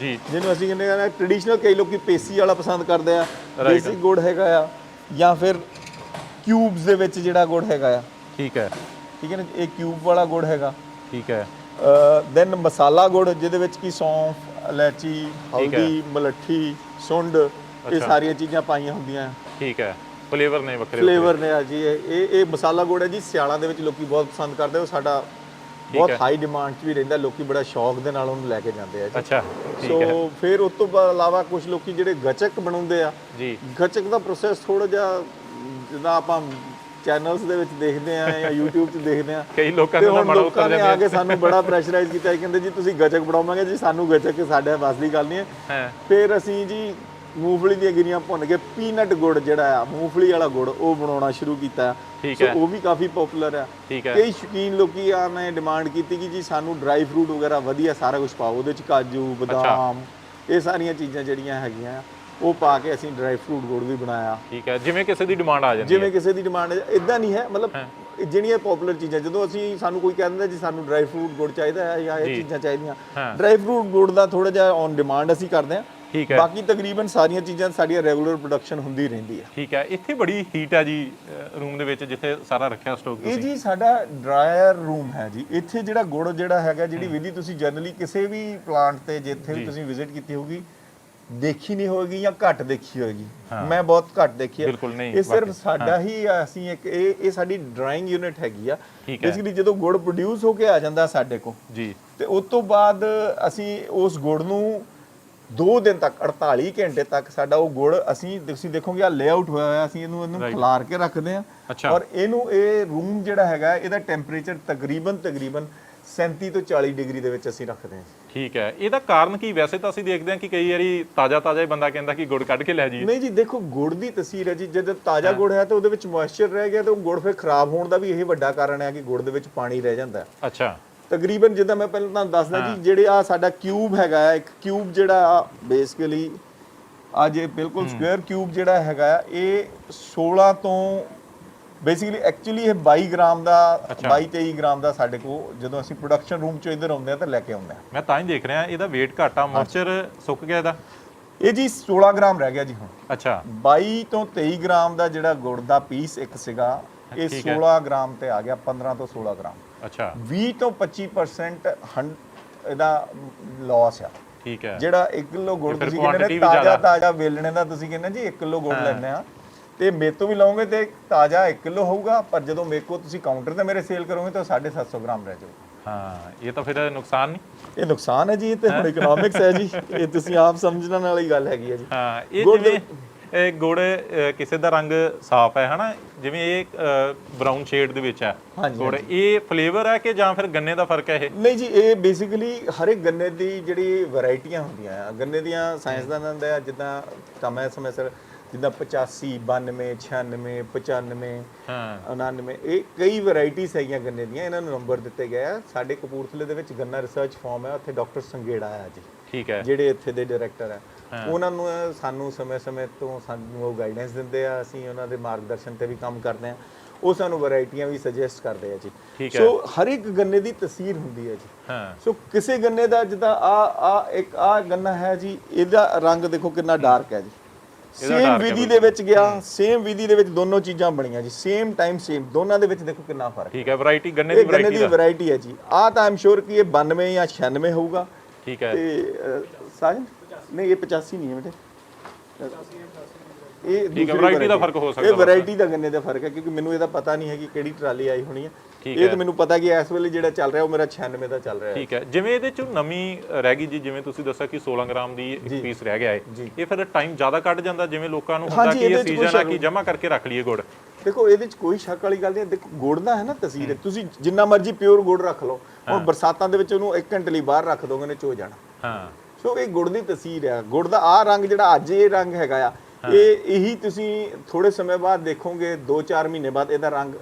ਜੀ। ਜਿਹਨੂੰ ਅਸੀਂ ਕਹਿੰਦੇ ਆ ਟ੍ਰੈਡੀਸ਼ਨਲ ਕਈ ਲੋਕੀ ਪੇਸੀ ਵਾਲਾ ਪਸੰਦ ਕਰਦੇ ਆ ਬੇਸਿਕ ਗੁੜ ਹੈਗਾ ਆ ਜਾਂ ਫਿਰ ਕਿਊਬਸ ਦੇ ਵਿੱਚ ਜਿਹੜਾ ਗੁੜ ਹੈਗਾ ਆ। ਠੀਕ ਹੈ। ਠੀਕ ਹੈ ਨਾ? ਇਹ ਕਿਊਬ ਵਾਲਾ ਗੁੜ ਹੈਗਾ। ਠੀਕ ਹੈ। ਦੈਨ ਮਸਾਲਾ ਗੁੜ ਜਿਹਦੇ ਵਿੱਚ ਕੀ ਸੌਂਫ ਇਲਾਇਚੀ ਹਲਦੀ ਮਲੱਠੀ ਸੁੰਡ ਇਹ। ਸਾਰੀਆਂ ਚੀਜ਼ਾਂ ਪਾਈਆਂ ਹੁੰਦੀਆਂ। ਠੀਕ ਹੈ। ਫਲੇਵਰ ਨੇ ਵੱਖਰੇ ਫਲੇਵਰ ਨੇ ਆ ਜੀ ਇਹ ਇਹ- ਇਹ ਮਸਾਲਾ ਗੁੜ ਹੈ ਜੀ ਸਿਆਲਾਂ ਦੇ ਵਿੱਚ ਲੋਕੀ ਬਹੁਤ ਪਸੰਦ ਕਰਦੇ ਉਹ ਸਾਡਾ ਬਹੁਤ। ਹਾਈ ਡਿਮਾਂਡ 'ਚ ਵੀ ਰਹਿੰਦਾ ਲੋਕੀ ਬੜਾ ਸ਼ੌਕ ਦੇ ਨਾਲ ਉਹਨੂੰ ਲੈ ਕੇ ਜਾਂਦੇ ਆ ਅੱਛਾ ਠੀਕ ਹੈ। ਸੋ ਫਿਰ ਉਸ ਤੋਂ ਬਾਅਦ ਇਲਾਵਾ ਕੁਝ ਲੋਕੀ ਜਿਹੜੇ ਗੱਚਕ ਬਣਾਉਂਦੇ ਆ ਜੀ। ਗੱਚਕ ਦਾ ਪ੍ਰੋਸੈਸ ਥੋੜਾ ਜਿਹਾ ਜਿੱਦਾਂ ਆਪਾਂ ਚੈਨਲਸ ਦੇ ਵਿੱਚ ਦੇਖਦੇ ਆ ਜਾਂ YouTube 'ਚ ਦੇਖਦੇ ਆ ਕਈ ਲੋਕਾਂ ਨੂੰ ਮਾੜਾ ਉਤਰ ਨੇ ਆ ਜਾਂਦੇ ਕੇ ਸਾਨੂੰ ਬੜਾ ਪ੍ਰੈਸ਼ਰਾਈਜ਼ ਕੀਤਾ ਕਹਿੰਦੇ ਜੀ ਤੁਸੀਂ ਗੱਚਕ ਬਣਾਵਾਂਗੇ ਜੀ ਸਾਨੂੰ ਗੱਚਕ ਸਾਡੇ ਵੱਸ ਦੀ ਗੱਲ ਨਹੀਂ ਹੈ। ਫਿਰ ਅਸੀਂ ਜੀ ਮੂੰਗਫਲੀ ਦੀਆਂ ਗਿਰੀਆਂ ਭੁੰਨ ਕੇ ਪੀਨਟ ਗੁੜ ਜਿਹੜਾ ਆ ਮੂੰਗਫਲੀ ਵਾਲਾ ਗੁੜ ਉਹ ਬਣਾਉਣਾ ਸ਼ੁਰੂ ਕੀਤਾ। ਠੀਕ ਹੈ। ਉਹ ਵੀ ਕਾਫੀ ਪਪੂਲਰ ਆ। ਕਈ ਸ਼ੌਕੀਨ ਲੋਕੀ ਆ ਨੇ ਡਿਮਾਂਡ ਕੀਤੀ ਕਿ ਜੀ ਸਾਨੂੰ ਡਰਾਈ ਫਰੂਟ ਵਗੈਰਾ ਵਧੀਆ ਸਾਰਾ ਕੁਝ ਪਾਓ ਉਹਦੇ ਚ ਕਾਜੂ ਬਦਾਮ ਇਹ ਸਾਰੀਆਂ ਚੀਜ਼ਾਂ ਜਿਹੜੀਆਂ ਹੈਗੀਆਂ ਆ, ਉਹ ਪਾ ਕੇ ਅਸੀਂ ਡਰਾਈ ਫਰੂਟ ਗੁੜ ਵੀ ਬਣਾਇਆ। ਠੀਕ ਹੈ। ਜਿਵੇਂ ਕਿਸੇ ਦੀ ਡਿਮਾਂਡ ਆ ਜਾਂਦੀ ਹੈ। ਜਿਵੇਂ ਕਿਸੇ ਦੀ ਡਿਮਾਂਡ ਇਦਾਂ ਨਹੀਂ ਹੈ ਮਤਲਬ ਜਿਹੜੀਆਂ ਪਪੂਲਰ ਚੀਜ਼ਾਂ ਜਦੋਂ ਅਸੀਂ ਸਾਨੂੰ ਕੋਈ ਕਹਿੰਦਾ ਜੀ ਸਾਨੂੰ ਡਰਾਈ ਫਰੂਟ ਗੁੜ ਚਾਹੀਦਾ ਹੈ ਜਾਂ ਇਹ ਚੀਜ਼ਾਂ ਚਾਹੀਦੀਆਂ। ਡਰਾਈ ਫਰੂਟ ਗੁੜ ਦਾ ਥੋੜਾ ਜਿਹਾ ਔਨ ਡਿਮਾਂਡ ਅਸੀਂ ਕਰਦੇ ਹਾਂ। ਠੀਕ ਹੈ। ਬਾਕੀ ਤਕਰੀਬਨ ਸਾਰੀਆਂ ਚੀਜ਼ਾਂ ਸਾਡੀਆਂ ਰੈਗੂਲਰ ਪ੍ਰੋਡਕਸ਼ਨ ਹੁੰਦੀ ਰਹਿੰਦੀ ਹੈ ਠੀਕ ਹੈ ਇੱਥੇ ਬੜੀ ਹੀਟ ਹੈ ਜੀ ਰੂਮ ਦੇ ਵਿੱਚ ਜਿੱਥੇ ਸਾਰਾ ਰੱਖਿਆ ਸਟੋਕ ਇਹ ਜੀ ਸਾਡਾ ਡਰਾਇਰ ਰੂਮ ਹੈ ਜੀ। ਇੱਥੇ ਜਿਹੜਾ ਗੁੜ ਜਿਹੜਾ ਹੈਗਾ ਜਿਹੜੀ ਵਿਧੀ ਤੁਸੀਂ ਜਨਰਲੀ ਕਿਸੇ ਵੀ ਪਲਾਂਟ ਤੇ ਜਿੱਥੇ ਵੀ ਤੁਸੀਂ ਵਿਜ਼ਿਟ ਕੀਤੀ ਹੋਗੀ ਦੇਖੀ ਨਹੀਂ ਹੋਏਗੀ ਜਾਂ ਘੱਟ ਦੇਖੀ ਹੋਏਗੀ। ਮੈਂ ਬਹੁਤ ਘੱਟ ਦੇਖੀ ਹੈ ਬਿਲਕੁਲ ਨਹੀਂ, ਇਹ ਸਿਰਫ। ਸਾਡਾ ਹੀ। ਅਸੀਂ ਇੱਕ ਇਹ ਇਹ ਸਾਡੀ ਡਰਾਇੰਗ ਯੂਨਿਟ ਹੈਗੀ ਆ। ਬੇਸਿਕਲੀ ਜਦੋਂ ਗੁੜ ਪ੍ਰੋਡਿਊਸ ਹੋ ਕੇ ਆ ਜਾਂਦਾ ਸਾਡੇ ਕੋਲ ਜੀ। ਤੇ ਉਸ ਤੋਂ ਬਾਅਦ ਅਸੀਂ ਉਸ ਗੁੜ ਨੂੰ 2 ਦਿਨ ਤੱਕ 48 ਘੰਟੇ ਤੱਕ ਸਾਡਾ ਉਹ ਗੁੜ ਅਸੀਂ ਤੁਸੀਂ ਦੇਖੋਗੇ ਆ ਲੇਆਊਟ ਹੋਇਆ ਹੋਇਆ ਅਸੀਂ ਇਹਨੂੰ ਇਹਨੂੰ. ਖਿਲਾਰ ਕੇ ਰੱਖਦੇ ਅੱਛਾ। ਔਰ ਇਹਨੂੰ ਇਹ ਰੂਮ ਜਿਹੜਾ ਹੈਗਾ ਇਹਦਾ ਟੈਂਪਰੇਚਰ ਤਕਰੀਬਨ ਤਕਰੀਬਨ 37 ਤੋਂ 40 ਡਿਗਰੀ ਦੇ ਵਿੱਚ ਅਸੀਂ ਰੱਖਦੇ ਹਾਂ। ਠੀਕ ਹੈ। ਇਹਦਾ ਕਾਰਨ ਕੀ? ਵੈਸੇ ਤਾਂ ਅਸੀਂ ਦੇਖਦੇ ਹਾਂ ਕਿ ਕਈ ਵਾਰੀ ਤਾਜ਼ਾ ਤਾਜ਼ਾ ਹੀ ਬੰਦਾ ਕਹਿੰਦਾ ਕਿ ਗੁੜ ਕੱਢ ਕੇ ਲੈ ਜੀ ਨਹੀਂ ਜੀ ਦੇਖੋ ਗੁੜ ਦੀ ਤਸਵੀਰ ਹੈ ਜੀ ਜਦ ਤਾਜ਼ਾ ਗੁੜ ਹੈ ਤਾਂ ਉਹਦੇ ਵਿੱਚ ਮੋਇਸਚਰ ਰਹਿ ਗਿਆ ਤਾਂ ਉਹ ਗੁੜ ਫਿਰ ਖਰਾਬ ਹੋਣ ਦਾ ਵੀ ਇਹ ਵੱਡਾ ਕਾਰਨ ਹੈ ਕਿ ਗੁੜ ਦੇ ਵਿੱਚ ਪਾਣੀ ਰਹਿ ਜਾਂਦਾ ਅੱਛਾ। ਤਕਰੀਬਨ ਜਿੱਦਾਂ ਮੈਂ ਪਹਿਲਾਂ ਤੁਹਾਨੂੰ ਦੱਸਦਾ ਜੀ ਜਿਹੜੇ ਆ ਸਾਡਾ ਕਿਊਬ ਹੈਗਾ ਆ, ਇੱਕ ਕਿਊਬ ਜਿਹੜਾ ਆ ਬੇਸਿਕਲੀ ਅੱਜ ਇਹ ਬਿਲਕੁਲ ਸਕੁਅਰ ਕਿਊਬ ਜਿਹੜਾ ਹੈਗਾ ਆ ਇਹ 16 ਤੋਂ ਬੇਸਿਕਲੀ ਐਕਚੁਅਲੀ ਇਹ 22 ਗ੍ਰਾਮ ਦਾ 22 23 ਗ੍ਰਾਮ ਦਾ ਸਾਡੇ ਕੋਲ ਜਦੋਂ ਅਸੀਂ ਪ੍ਰੋਡਕਸ਼ਨ ਰੂਮ ਚੋਂ ਇੱਧਰ ਆਉਂਦੇ ਆ ਤਾਂ ਲੈ ਕੇ ਆਉਂਦੇ ਆ। ਮੈਂ ਤਾਂ ਹੀ ਦੇਖ ਰਿਹਾ ਇਹਦਾ weight ਘੱਟ ਮੋਇਸਚਰ ਸੁੱਕ ਗਿਆ ਇਹਦਾ? ਇਹ ਜੀ 16 ਗ੍ਰਾਮ ਰਹਿ ਗਿਆ ਜੀ ਹੁਣ। ਅੱਛਾ। 22 ਤੋਂ 23 ਗ੍ਰਾਮ ਦਾ ਜਿਹੜਾ ਗੁੜ ਦਾ ਪੀਸ ਇੱਕ ਸੀਗਾ ਇਹ ਠੀਕ ਹੈ। 16 ਗ੍ਰਾਮ ਤੇ ਆ ਗਿਆ 15 ਤੋਂ 16 ਗ੍ਰਾਮ। ਅੱਛਾ। 20 ਤੋਂ 25% ਹੰ- ਇਹਦਾ ਲਾਸ ਆ। ਠੀਕ ਹੈ। ਜਿਹੜਾ 1 ਕਿਲੋ ਗੁੜ ਤੁਸੀਂ ਕਹਿੰਦੇ ਤਾਜ਼ਾ। ਤਾਜ਼ਾ ਵੇਲਣੇ ਦਾ ਤੁਸੀਂ ਕਹਿੰਦੇ ਜੀ 1 ਕਿਲੋ ਗੁੜ ਲੈਣੇ ਆ ਤੇ ਮੇਰੇ ਤੋਂ ਵੀ ਲਓਗੇ ਤੇ ਤਾਜ਼ਾ 1 ਕਿਲੋ ਹੋਊਗਾ ਪਰ ਜਦੋਂ ਮੇਰੇ ਕੋ ਤੁਸੀਂ ਕਾਊਂਟਰ ਤੇ ਮੇਰੇ ਸੇਲ ਕਰੋਗੇ ਤਾਂ 750 ਗ੍ਰਾਮ ਰਹਿ ਜਾਊਗਾ। ਹਾਂ ਇਹ ਤਾਂ ਫਿਰ ਨੁਕਸਾਨ ਨਹੀਂ? ਇਹ ਨੁਕਸਾਨ ਹੈ ਜੀ ਇਹ ਤੇ ਹੁਣ ਇਕਨੋਮਿਕਸ ਹੈ ਜੀ। ਇਹ ਤੁਸੀਂ ਆਪ ਸਮਝਣ ਵਾਲੀ ਗੱਲ ਹੈਗੀ ਹੈ ਜੀ। ਹਾਂ ਇਹ ਜਿਵੇਂ ਇਹ ਗੁੜ ਅ, ਕਿਸੇ ਦਾ ਰੰਗ ਸਾਫ਼ ਹੈ ਹਨਾ? ਜਿਵੇਂ ਇਹ ਬਰਾਊਨ ਸ਼ੇਡ ਦੇ ਵਿੱਚ ਹੈ। ਹਾਂਜੀ, ਗੁੜ ਇਹ ਫਲੇਵਰ ਹੈ ਕਿ ਜਾਂ ਫਿਰ ਗੰਨੇ ਦਾ ਫ਼ਰਕ ਹੈ ਇਹ? ਨਹੀਂ ਜੀ ਇਹ ਬੇਸਿਕਲੀ ਹਰ ਇੱਕ ਗੰਨੇ ਦੀ ਜਿਹੜੀ ਵੈਰਾਈਟੀਆਂ ਹੁੰਦੀਆਂ ਆ। ਗੰਨੇ ਦੀਆਂ ਸਾਇੰਸਦਾਨਾਂ ਦਾ ਜਿੱਦਾਂ ਸਮੇਂ ਸਮੇਂ ਸਿਰ ਜਿੱਦਾਂ 85 92 96 95 ਹਾਂ। 99 ਇਹ ਕਈ ਵੈਰਾਈਟੀਆਂ ਹੈਗੀਆਂ ਗੰਨੇ ਦੀਆਂ ਇਹਨਾਂ ਨੂੰ ਨੰਬਰ ਦਿੱਤੇ ਗਏ ਆ। ਸਾਡੇ ਕਪੂਰਥਲੇ ਦੇ ਵਿੱਚ ਗੰਨਾ ਰਿਸਰਚ ਫਾਰਮ ਹੈ ਉੱਥੇ ਡਾਕਟਰ ਸੰਗੇੜਾ ਆ ਜੀ ਠੀਕ ਹੈ। ਜਿਹੜੇ ਇੱਥੇ ਦੇ ਡਾਇਰੈਕਟਰ ਆ ਉਹਨਾਂ ਨੂੰ ਸਾਨੂੰ ਸਮੇਂ-ਸਮੇਂ ਤੋਂ ਸਾਨੂੰ ਉਹ ਗਾਈਡੈਂਸ ਦਿੰਦੇ ਆ ਅਸੀਂ ਉਹਨਾਂ ਦੇ ਮਾਰਗਦਰਸ਼ਨ ਤੇ ਵੀ ਕੰਮ ਕਰਦੇ ਆ। ਉਹ ਸਾਨੂੰ ਵੈਰਾਈਟੀਆਂ ਵੀ ਸੁਜੈਸਟ ਕਰਦੇ ਆ ਜੀ। ਸੋ ਹਰ ਇੱਕ ਗੰਨੇ ਦੀ ਤਸਵੀਰ ਹੁੰਦੀ ਹੈ ਜੀ। ਹਾਂ। ਸੋ ਕਿਸੇ ਗੰਨੇ ਦਾ ਜਿੱਦਾਂ ਆ ਆ ਇੱਕ ਆ ਗੰਨਾ ਹੈ ਜੀ ਇਹਦਾ ਰੰਗ ਦੇਖੋ ਕਿੰਨਾ ਡਾਰਕ ਹੈ ਜੀ। ਸੇਮ ਵਿਧੀ ਦੇ ਵਿੱਚ ਗਿਆ ਸੇਮ ਵਿਧੀ ਦੇ ਵਿੱਚ ਦੋਨੋਂ ਚੀਜ਼ਾਂ ਬਣੀਆਂ ਜੀ। ਸੇਮ ਟਾਈਮ ਸੇਮ ਦੋਨਾਂ ਦੇ ਵਿੱਚ ਦੇਖੋ ਕਿੰਨਾ ਫ਼ਰਕ ਠੀਕ ਹੈ ਵੈਰਾਈਟੀ ਗੰਨੇ ਦੀ ਗੰਨੇ ਵੈਰਾਈਟੀ ਦੀ ਵੈਰਾਈਟੀ ਹੈ ਜੀ। ਆ ਤਾਂ ਆਮ ਸ਼ੋਰ ਕਿ ਇਹ 92 ਜਾਂ 96 ਹੋਊਗਾ। ਠੀਕ ਹੈ। ਤੇ ਸਾਜਨ? ਨਹੀਂ ਇਹ 85 ਨਹੀਂ ਹੈ ਬੇਟੇ। ਇਹ ਠੀਕ ਹੈ, ਦੂਸਰੀ variety ਦਾ variety ਫ਼ਰਕ ਹੋ ਸਕਦਾ ਇਹ। ਵੈਰਾਈਟੀ ਦਾ ਗੰਨੇ ਦਾ ਫ਼ਰਕ ਹੈ ਕਿਉਂਕਿ ਮੈਨੂੰ ਇਹਦਾ ਪਤਾ ਨਹੀਂ ਹੈ ਕਿ ਕਿਹੜੀ ਟਰਾਲੀ ਆਈ ਹੋਣੀ ਹੈ। ਠੀਕ ਇਹ ਤਾਂ ਮੈਨੂੰ ਪਤਾ ਕਿ ਇਸ ਵੇਲੇ ਜਿਹੜਾ ਚੱਲ ਰਿਹਾ ਉਹ ਮੇਰਾ 96 ਦਾ ਚੱਲ ਰਿਹਾ ਹੈ। ਠੀਕ ਹੈ। ਜਿਵੇਂ ਇਹਦੇ ਚ ਨਮੀ ਰਹਿ ਗਈ ਜੀ ਜਿਵੇਂ ਤੁਸੀਂ ਦੱਸਿਆ ਕਿ 16 ਗ੍ਰਾਮ ਦੀ ਇੱਕ ਪੀਸ ਰਹਿ ਗਿਆ ਹੈ। ਇਹ ਫਿਰ ਟਾਈਮ ਜ਼ਿਆਦਾ ਕੱਢ ਜਾਂਦਾ ਜਿਵੇਂ ਲੋਕਾਂ ਨੂੰ ਹੁੰਦਾ ਹਾਂਜੀ, ਕਿ ਇਹ ਇਹਦੇ 'ਚ ਕੋਈ ਸੀਜ਼ਨ ਆ ਕਿ ਜਮਾ ਕਰਕੇ ਰੱਖ ਲਈਏ ਗੁੜ। ਦੇਖੋ ਇਹਦੇ ਚ ਕੋਈ ਸ਼ੱਕ ਵਾਲੀ ਗੱਲ ਨਹੀਂ ਹੈ। ਦੇਖੋ ਗੁੜ ਦਾ ਹੈ ਨਾ ਤਸਵੀਰ ਹੈ। ਤੁਸੀਂ ਜਿੰਨਾ ਮਰਜ਼ੀ ਪਿਓਰ ਗੁੜ ਰੱਖ ਲਓ। ਹੁਣ ਬਰਸਾਤਾਂ ਦੇ ਵਿੱਚ ਉਹਨੂੰ 1 ਘੰਟੇ ਲਈ ਬਾਹਰ ਰੱਖ ਦੋਗੇ ਨੇ ਚੋ ਜਾਣਾ। ਹਾਂ। ਸੋ ਇਹ ਗੁੜ ਦੀ ਤਸਵੀਰ ਹੈ ਗੁੜ ਦਾ ਆ ਰੰਗ ਜਿਹੜਾ ਅੱਜ ਇਹ ਰੰਗ ਹੈਗਾ ਆ ਇਹ ਇਹੀ ਤੁਸੀਂ ਥੋੜੇ ਸਮੇਂ ਬਾਅਦ ਦੇਖੋਗੇ 2-4 ਮਹੀਨੇ ਬਾਅਦ ਇਹਦਾ ਰੰਗ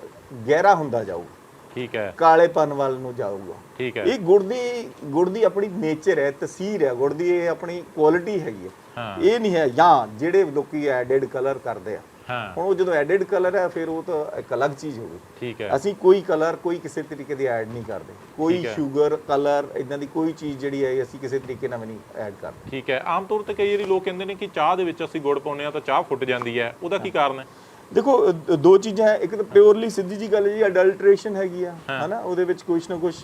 ਗਹਿਰਾ ਹੁੰਦਾ ਜਾਊਗਾ। ਠੀਕ ਹੈ। ਕਾਲੇਪਨ ਵੱਲ ਨੂੰ ਜਾਊਗਾ। ਠੀਕ ਹੈ। ਇਹ ਗੁੜ ਦੀ ਗੁੜ ਦੀ ਆਪਣੀ ਨੇਚਰ ਹੈ ਤਸਵੀਰ ਹੈ ਗੁੜ ਦੀ ਇਹ ਆਪਣੀ ਕੁਆਲਿਟੀ ਹੈਗੀ ਹੈ। ਇਹ ਨਹੀਂ ਹੈ ਜਾਂ ਜਿਹੜੇ ਲੋਕੀ ਐਡਿਡ ਕਲਰ ਕਰਦੇ ਆ। ਹੁਣ ਉਹ ਜਦੋਂ ਐਡਿਡ ਕਲਰ ਹੈ ਫਿਰ ਉਹ ਤਾਂ ਇੱਕ ਅਲੱਗ ਚੀਜ਼ ਹੋ ਗਈ। ਠੀਕ ਹੈ। ਅਸੀਂ ਕੋਈ ਕਲਰ ਕੋਈ ਕਿਸੇ ਤਰੀਕੇ ਦੀ ਐਡ ਨਹੀਂ ਕਰਦੇ। ਕੋਈ ਸ਼ੂਗਰ ਕਲਰ ਇਦਾਂ ਦੀ ਕੋਈ ਚੀਜ਼ ਜਿਹੜੀ ਹੈ ਅਸੀਂ ਕਿਸੇ ਤਰੀਕੇ ਨਾਲ ਨਹੀਂ ਐਡ ਕਰਦੇ। ਠੀਕ ਹੈ। ਆਮ ਤੌਰ ਤੇ ਕਈ ਵਾਰੀ ਲੋਕ ਕਹਿੰਦੇ ਨੇ ਕਿ ਚਾਹ ਦੇ ਵਿੱਚ ਅਸੀਂ ਗੁੜ ਪਾਉਂਦੇ ਆ ਤਾਂ ਚਾਹ ਫੁੱਟ ਜਾਂਦੀ ਹੈ। ਉਹਦਾ ਕੀ ਕਾਰਨ ਹੈ? ਦੇਖੋ ਦੋ ਚੀਜ਼ਾਂ ਹੈ ਇੱਕ ਤਾਂ ਪਿਓਰਲੀ ਸਿੱਧੀ ਜੀ ਗੱਲ ਹੈ ਜੀ ਅਡਲਟ੍ਰੇਸ਼ਨ ਹੈਗੀ ਆ ਹਨਾ? ਉਹਦੇ ਵਿੱਚ ਕੁਝ ਨਾ ਕੁਝ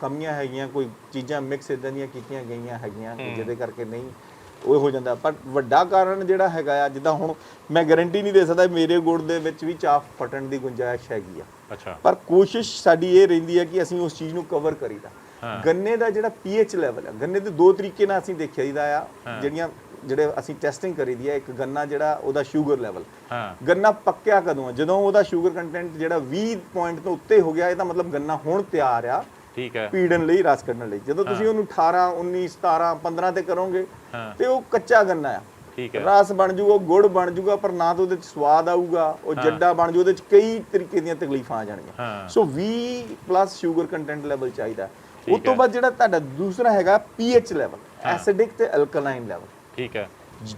ਕਮੀਆਂ ਹੈਗੀਆਂ ਕੋਈ ਚੀਜ਼ਾਂ ਮਿਕਸ ਇਦਾਂ ਦੀਆਂ ਕੀਤੀਆਂ ਗਈਆਂ ਹੈਗੀਆਂ ਜਿਹਦੇ ਕਰਕੇ ਨਹੀਂ ਉਹ ਹੋ ਜਾਂਦਾ। ਪਰ ਵੱਡਾ ਕਾਰਨ ਜਿਹੜਾ ਹੈਗਾ ਆ ਜਿੱਦਾਂ ਹੁਣ ਮੈਂ ਗਾਰੰਟੀ ਨਹੀਂ ਦੇ ਸਕਦਾ ਮੇਰੇ ਗੁੜ ਦੇ ਵਿੱਚ ਵੀ ਚਾਹ ਫਟਣ ਦੀ ਗੁੰਜਾਇਸ਼ ਹੈਗੀ ਆ। ਅੱਛਾ। ਪਰ ਕੋਸ਼ਿਸ਼ ਸਾਡੀ ਇਹ ਰਹਿੰਦੀ ਹੈ ਕਿ ਅਸੀਂ ਉਸ ਚੀਜ਼ ਨੂੰ ਕਵਰ ਕਰੀਦਾ। ਗੰਨੇ ਦਾ ਜਿਹੜਾ ਪੀਐਚ ਲੈਵਲ ਹੈ ਗੰਨੇ ਦੇ ਦੋ ਤਰੀਕੇ ਨਾਲ ਅਸੀਂ ਦੇਖਿਆ ਜੀਦਾ ਆ ਜਿਹੜੀਆਂ ਜਿਹੜੇ ਅਸੀਂ ਟੈਸਟਿੰਗ ਕਰੀਦੀ ਹੈ ਇੱਕ ਗੰਨਾ ਜਿਹੜਾ ਉਹਦਾ ਸ਼ੂਗਰ ਲੈਵਲ ਹਾਂ। ਗੰਨਾ ਪੱਕਿਆ ਕਦੋਂ ਆ? ਜਦੋਂ ਉਹਦਾ ਸ਼ੂਗਰ ਕੰਟੈਂਟ ਜਿਹੜਾ 20 ਪੁਆਇੰਟ ਤੋਂ ਉੱਤੇ ਹੋ ਗਿਆ ਇਹਦਾ ਮਤਲਬ ਗੰਨਾ ਹੁਣ ਤਿਆਰ ਆ। ਠੀਕ ਹੈ। ਪੀੜਨ ਲਈ ਰਸ ਕੱਢਣ ਲਈ। ਜਦੋਂ ਤੁਸੀਂ ਉਹਨੂੰ 18 19 17 15 ਤੇ ਕਰੋਗੇ ਤੇ ਉਹ ਕੱਚਾ ਗੰਨਾ ਆ। ਠੀਕ ਹੈ। ਰਸ ਬਣ ਜੂਗਾ ਗੁੜ ਬਣ ਜੂਗਾ ਪਰ ਨਾ ਤਾਂ ਉਹਦੇ ਚ ਸਵਾਦ ਆਊਗਾ ਉਹ ਜੱਡਾ ਬਣ ਜੂ ਉਹਦੇ ਚ ਕਈ ਤਰੀਕੇ ਦੀਆਂ ਤਕਲੀਫਾਂ ਆ ਜਾਣਗੀਆਂ। So 20 plus sugar content level ਚਾਹੀਦਾ। ਉਸ ਤੋਂ ਬਾਅਦ ਜਿਹੜਾ ਤੁਹਾਡਾ ਦੂਸਰਾ ਹੈਗਾ ਪੀਐਚ ਲੈਵਲ ਐਸਿਡਿਕ ਤੇ ਐਲਕਲਾਈਨ ਲੈਵਲ ਠੀਕ ਹੈ।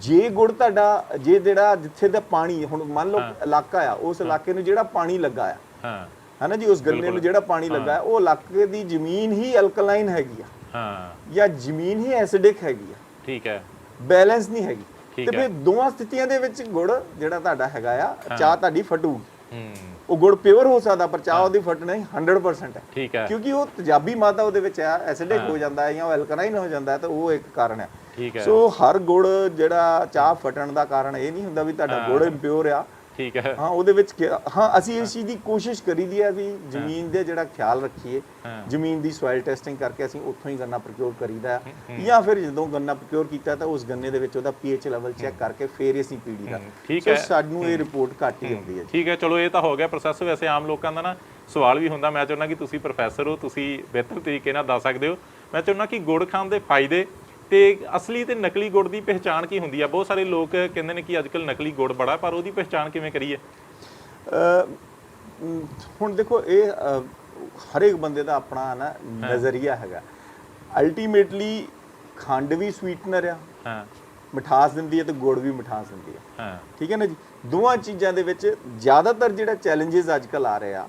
ਜੇ ਗੁੜ ਤੁਹਾਡਾ ਜੇ ਜਿਹੜਾ ਜਿੱਥੇ ਦਾ ਪਾਣੀ ਹੁਣ ਮੰਨ ਲਓ ਇਲਾਕਾ ਆ ਉਸ ਇਲਾਕੇ ਨੂੰ ਜਿਹੜਾ ਪਾਣੀ ਲੱਗਾ ਆ ਹਾਂ। ਹਨਾ ਜੀ ਉਸ ਗੰਨੇ ਨੂੰ ਜਿਹੜਾ ਪਾਣੀ ਲੱਗਾ ਉਹ ਇਲਾਕੇ ਦੀ ਜ਼ਮੀਨ ਹੀ ਐਲਕਲਾਈਨ ਹੈਗੀ ਆ। ਹਾਂ। ਜਾਂ ਜ਼ਮੀਨ ਹੀ ਐਸਿਡਿਕ ਹੈਗੀ ਆ। ਠੀਕ ਹੈ। ਬੈਲੈਂਸ ਨਹੀਂ ਹੈਗੀ। ਤੇ ਫਿਰ ਦੋਵਾਂ ਸਥਿਤੀਆਂ ਦੇ ਵਿੱਚ ਗੁੜ ਜਿਹੜਾ ਤੁਹਾਡਾ ਹੈਗਾ ਆ ਚਾਹ ਤੁਹਾਡੀ ਫਟੂਗੀ। ਹੂੰ। ਉਹ ਗੁੜ ਪਿਓਰ ਹੋ ਸਕਦਾ ਪਰ ਚਾਹ ਉਹਦੀ ਫਟਣਾ ਹੀ 100% ਹੈ। ਠੀਕ ਹੈ। ਕਿਉਂਕਿ ਉਹ ਤੇਜ਼ਾਬੀ ਮਾਦਾ ਉਹਦੇ ਵਿੱਚ ਆ ਐਸਿਡਿਕ ਹੋ। ਜਾਂਦਾ ਹੈ ਜਾਂ ਉਹ ਐਲਕਲਾਈਨ ਹੋ ਜਾਂਦਾ ਹੈ ਤਾਂ ਉਹ ਇੱਕ ਕਾਰਨ ਹੈ। ਠੀਕ ਹੈ। ਸੋ ਹਰ ਗੁੜ ਜਿਹੜਾ ਚਾਹ ਫਟਣ ਦਾ ਕਾਰਨ ਇਹ ਨਹੀਂ ਹੁੰਦਾ ਵੀ ਤੁਹਾਡਾ ਗੁੜ ਇੰਪਿਓਰ ਆ। ਠੀਕ ਹੈ। ਹਾਂ ਉਹਦੇ ਵਿੱਚ ਹਾਂ ਅਸੀਂ ਇਸ ਚੀਜ਼ ਦੀ ਕੋਸ਼ਿਸ਼ ਕਰੀਦੀ ਹੈ ਵੀ ਜ਼ਮੀਨ ਦੇ ਜਿਹੜਾ ਖਿਆਲ ਰੱਖੀਏ ਜ਼ਮੀਨ ਦੀ ਸੋਇਲ ਟੈਸਟਿੰਗ ਕਰਕੇ ਅਸੀਂ ਉੱਥੋਂ ਹੀ ਗੰਨਾ ਪ੍ਰੋਕਿਉਰ ਕਰੀਦਾ ਹੈ। ਜਾਂ ਫਿਰ ਜਦੋਂ ਗੰਨਾ ਪ੍ਰੋਕਿਉਰ ਕੀਤਾ ਤਾਂ ਉਸ ਗੰਨੇ ਦੇ ਵਿੱਚ ਉਹਦਾ ਪੀਐਚ ਲੈਵਲ ਚੈੱਕ ਕਰਕੇ ਫਿਰ ਅਸੀਂ ਪੀੜੀ ਦਾ। ਠੀਕ ਹੈ। ਸਾਨੂੰ ਇਹ ਰਿਪੋਰਟ ਘੱਟ ਹੀ ਆਉਂਦੀ ਹੈ ਠੀਕ ਹੈ ਚਲੋ ਇਹ ਤਾਂ ਹੋ ਗਿਆ ਪ੍ਰੋਸੈਸ ਵੈਸੇ ਆਮ ਲੋਕਾਂ ਦਾ ਨਾ ਸਵਾਲ ਵੀ ਹੁੰਦਾ। ਮੈਂ ਚਾਹੁੰਦਾ ਕਿ ਤੁਸੀਂ ਪ੍ਰੋਫੈਸਰ ਹੋ ਤੁਸੀਂ ਬਿਹਤਰ ਤਰੀਕੇ ਨਾਲ ਦੱਸ ਸਕਦੇ ਹੋ। ਮੈਂ ਚਾਹੁੰਦਾ ਕਿ ਗੁੜ ਖਾਣ ਦੇ ਫਾਇਦੇ ਤੇ ਅਸਲੀ ਤੇ ਨਕਲੀ ਗੁੜ ਦੀ ਪਹਿਚਾਣ ਕੀ ਹੁੰਦੀ ਆ? ਬਹੁਤ ਸਾਰੇ ਲੋਕ ਕਹਿੰਦੇ ਨੇ ਕਿ ਅੱਜਕੱਲ ਨਕਲੀ ਗੁੜ ਬੜਾ ਪਰ ਉਹਦੀ ਪਹਿਚਾਣ ਕਿਵੇਂ ਕਰੀਏ? ਹੁਣ ਦੇਖੋ ਇਹ ਅਹ, ਹਰ ਇੱਕ ਬੰਦੇ ਦਾ ਆਪਣਾ ਨਾ ਨਜ਼ਰੀਆ ਹੈਗਾ। ਅਲਟੀਮੇਟਲੀ ਖੰਡ ਵੀ ਸਵੀਟਨਰ ਆ। ਹਾਂ। ਮਿਠਾਸ ਦਿੰਦੀ ਹੈ ਤੇ ਗੁੜ ਵੀ ਮਿਠਾਸ ਦਿੰਦੀ ਹੈ ਹਾਂ। ਠੀਕ ਹੈ ਨਾ ਜੀ? ਦੋਵਾਂ ਚੀਜ਼ਾਂ ਦੇ ਵਿੱਚ ਜ਼ਿਆਦਾਤਰ ਜਿਹੜਾ ਚੈਲੰਜਸ ਅੱਜ ਕੱਲ ਆ ਰਹੇ ਆ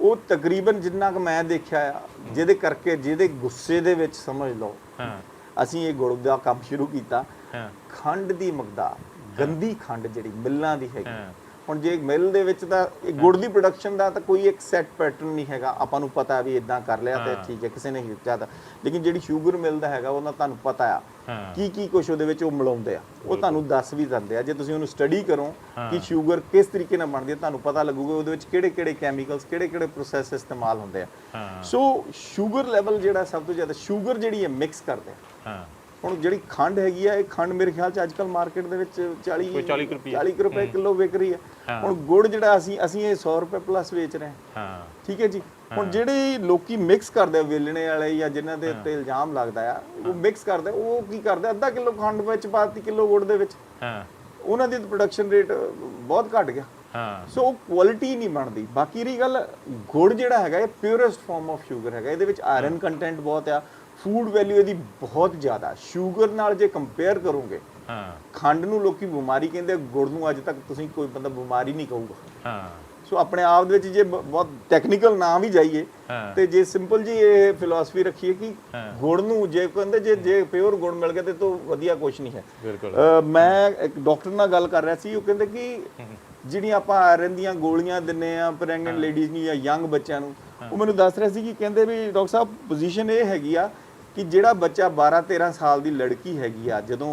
ਉਹ ਤਕਰੀਬਨ ਜਿੰਨਾ ਕੁ ਮੈਂ ਦੇਖਿਆ ਆ ਜਿਹਦੇ ਕਰਕੇ ਜਿਹਦੇ ਗੁੱਸੇ ਦੇ ਵਿੱਚ ਸਮਝ ਲਓ। ਹਾਂ। ਅਸੀਂ ਇਹ ਗੁੜ ਦਾ ਕੰਮ ਸ਼ੁਰੂ ਕੀਤਾ। ਹਾਂ। ਖੰਡ ਦੀ ਮਕਦਾਰ ਗੰਦੀ ਖੰਡ ਜਿਹੜੀ ਮਿੱਲਾਂ ਦੀ ਹੈਗੀ। ਹੁਣ ਜੇ ਮਿਲ ਦੇ ਵਿੱਚ ਤਾਂ ਇਹ ਗੁੜ ਦੀ ਪ੍ਰੋਡਕਸ਼ਨ ਦਾ ਤਾਂ ਕੋਈ ਇੱਕ ਸੈੱਟ ਪੈਟਰਨ ਨਹੀਂ ਹੈਗਾ। ਆਪਾਂ ਨੂੰ ਪਤਾ ਵੀ ਇਦਾਂ ਕਰ ਲਿਆ ਤੇ। ਠੀਕ ਹੈ ਕਿਸੇ ਨੇ ਕੀਤਾ ਤਾਂ। ਲੇਕਿਨ ਜਿਹੜੀ ਸ਼ੂਗਰ ਮਿਲ ਦਾ ਹੈਗਾ ਉਹਨਾਂ ਤੁਹਾਨੂੰ ਪਤਾ ਆ ਕੀ ਕੀ ਕੁਝ ਉਹਦੇ ਵਿੱਚ ਉਹ ਮਿਲਾਉਂਦੇ ਆ। ਉਹ ਤੁਹਾਨੂੰ ਦੱਸ ਵੀ ਦਿੰਦੇ ਆ। ਜੇ ਤੁਸੀਂ ਉਹਨੂੰ ਸਟੱਡੀ ਕਰੋ। ਕਿ ਸ਼ੂਗਰ ਕਿਸ ਤਰੀਕੇ ਨਾਲ ਬਣਦੀ ਹੈ ਤੁਹਾਨੂੰ ਪਤਾ ਲੱਗੂਗਾ ਉਹਦੇ ਵਿੱਚ ਕਿਹੜੇ ਕਿਹੜੇ ਕੈਮੀਕਲਸ ਕਿਹੜੇ ਕਿਹੜੇ ਪ੍ਰੋਸੈਸ ਇਸਤੇਮਾਲ ਹੁੰਦੇ ਆ। ਸੋ ਸ਼ੂਗਰ ਲੈਵਲ ਜਿਹੜਾ ਸਭ ਤੋਂ ਜ਼ਿਆਦਾ ਸ਼ੂਗਰ ਜਿਹੜੀ ਹੈ ਮਿਕਸ ਕਰਦੇ ਆ। ਹੁਣ ਜਿਹੜੀ ਖੰਡ ਹੈਗੀ ਆ ਇਹ ਖੰਡ ਮੇਰੇ ਖਿਆਲ ਚ ਅੱਜਕੱਲ ਮਾਰਕੀਟ ਦੇ ਵਿੱਚ 40 ਕੋਈ 40 ਰੁਪਈਏ। 40 ਕੁ ਰੁਪਏ ਕਿਲੋ ਵਿਕ ਰਹੀ ਹੈ। ਹੁਣ ਗੁੜ ਜਿਹੜਾ ਅਸੀਂ ਅਸੀਂ ਇਹ 100 ਰੁਪਏ ਪਲੱਸ ਵੇਚ ਰਹੇ ਹਾਂ। ਠੀਕ ਹੈ ਜੀ? ਹੁਣ ਜਿਹੜੇ ਲੋਕੀ ਮਿਕਸ ਕਰਦੇ ਆ ਵੇਲਣੇ ਵਾਲੇ ਜਾਂ ਜਿਨ੍ਹਾਂ ਦੇ ਉੱਤੇ ਇਲਜ਼ਾਮ ਲੱਗਦਾ ਆ ਉਹ ਮਿਕਸ ਕਰਦੇ ਉਹ ਕੀ ਕਰਦੇ? ਅੱਧਾ ਕਿਲੋ ਖੰਡ ਵਿੱਚ ਪਾਤੀ ਕਿਲੋ ਗੁੜ ਦੇ ਵਿੱਚ। ਹਾਂ। ਉਹਨਾਂ ਦੀ ਪ੍ਰੋਡਕਸ਼ਨ ਰੇਟ ਬਹੁਤ ਘਟ ਗਿਆ। ਹਾਂ। ਸੋ ਕੁਆਲਿਟੀ ਨਹੀਂ ਬਣਦੀ। ਬਾਕੀ ਰਹੀ ਗੱਲ ਗੁੜ ਜਿਹੜਾ ਹੈਗਾ ਇਹ ਪਿਓਰੈਸਟ ਫਾਰਮ ਆਫ ਸ਼ੂਗਰ ਹੈਗਾ। ਇਹਦੇ ਵਿੱਚ ਆਇਰਨ ਕੰਟੈਂਟ ਬਹੁਤ ਆ। ਫੂਡ ਵੈਲਿਊ ਇਹਦੀ ਬਹੁਤ ਜ਼ਿਆਦਾ। ਸ਼ੂਗਰ ਨਾਲ ਜੇ ਕੰਪੇਅਰ ਕਰੋਗੇ ਹਾਂ। ਖੰਡ ਨੂੰ ਲੋਕੀ ਬਿਮਾਰੀ ਕਹਿੰਦੇ ਗੁੜ ਨੂੰ ਅੱਜ ਤੱਕ ਤੁਸੀਂ ਕੋਈ ਬੰਦਾ ਬਿਮਾਰੀ ਨਹੀਂ ਕਹੂਗਾ। ਹਾਂ। ਸੋ ਆਪਣੇ ਆਪ ਦੇ ਵਿੱਚ ਜੇ ਬਹੁਤ ਟੈਕਨੀਕਲ ਨਾ ਵੀ ਜਾਈਏ ਤੇ ਜੇ ਸਿੰਪਲ ਜੀ ਇਹ ਫਿਲਾਸਫੀ ਰੱਖੀਏ ਕਿ। ਗੁੜ ਨੂੰ ਜੇ ਕਹਿੰਦੇ ਜੇ ਜੇ ਪਿਓਰ ਗੁੜ ਮਿਲ ਗਿਆ ਤੇ ਤੋਂ ਵਧੀਆ ਕੁਝ ਨਹੀਂ ਹੈ। ਬਿਲਕੁਲ। ਮੈਂ ਇੱਕ ਡਾਕਟਰ ਨਾਲ ਗੱਲ ਕਰ ਰਿਹਾ ਸੀ ਉਹ ਕਹਿੰਦੇ ਕਿ ਜਿਹੜੀਆਂ ਆਪਾਂ ਆਇਰਨ ਦੀਆਂ ਗੋਲੀਆਂ ਦਿੰਨੇ ਆ ਪ੍ਰੈਗਨੈਂਟ ਲੇਡੀਜ਼ ਨੂੰ ਜਾਂ ਯੰਗ ਬੱਚਿਆਂ ਨੂੰ ਉਹ ਮੈਨੂੰ ਦੱਸ ਰਹੇ ਸੀ ਕਿ ਕਹਿੰਦੇ ਵੀ ਡਾਕਟਰ ਸਾਹਿਬ ਪੋਜੀਸ਼ਨ ਇਹ ਹੈਗੀ ਆ ਕਿ ਜਿਹੜਾ ਬੱਚਾ 12 13 ਸਾਲ ਦੀ ਲੜਕੀ ਹੈਗੀ ਆ ਜਦੋਂ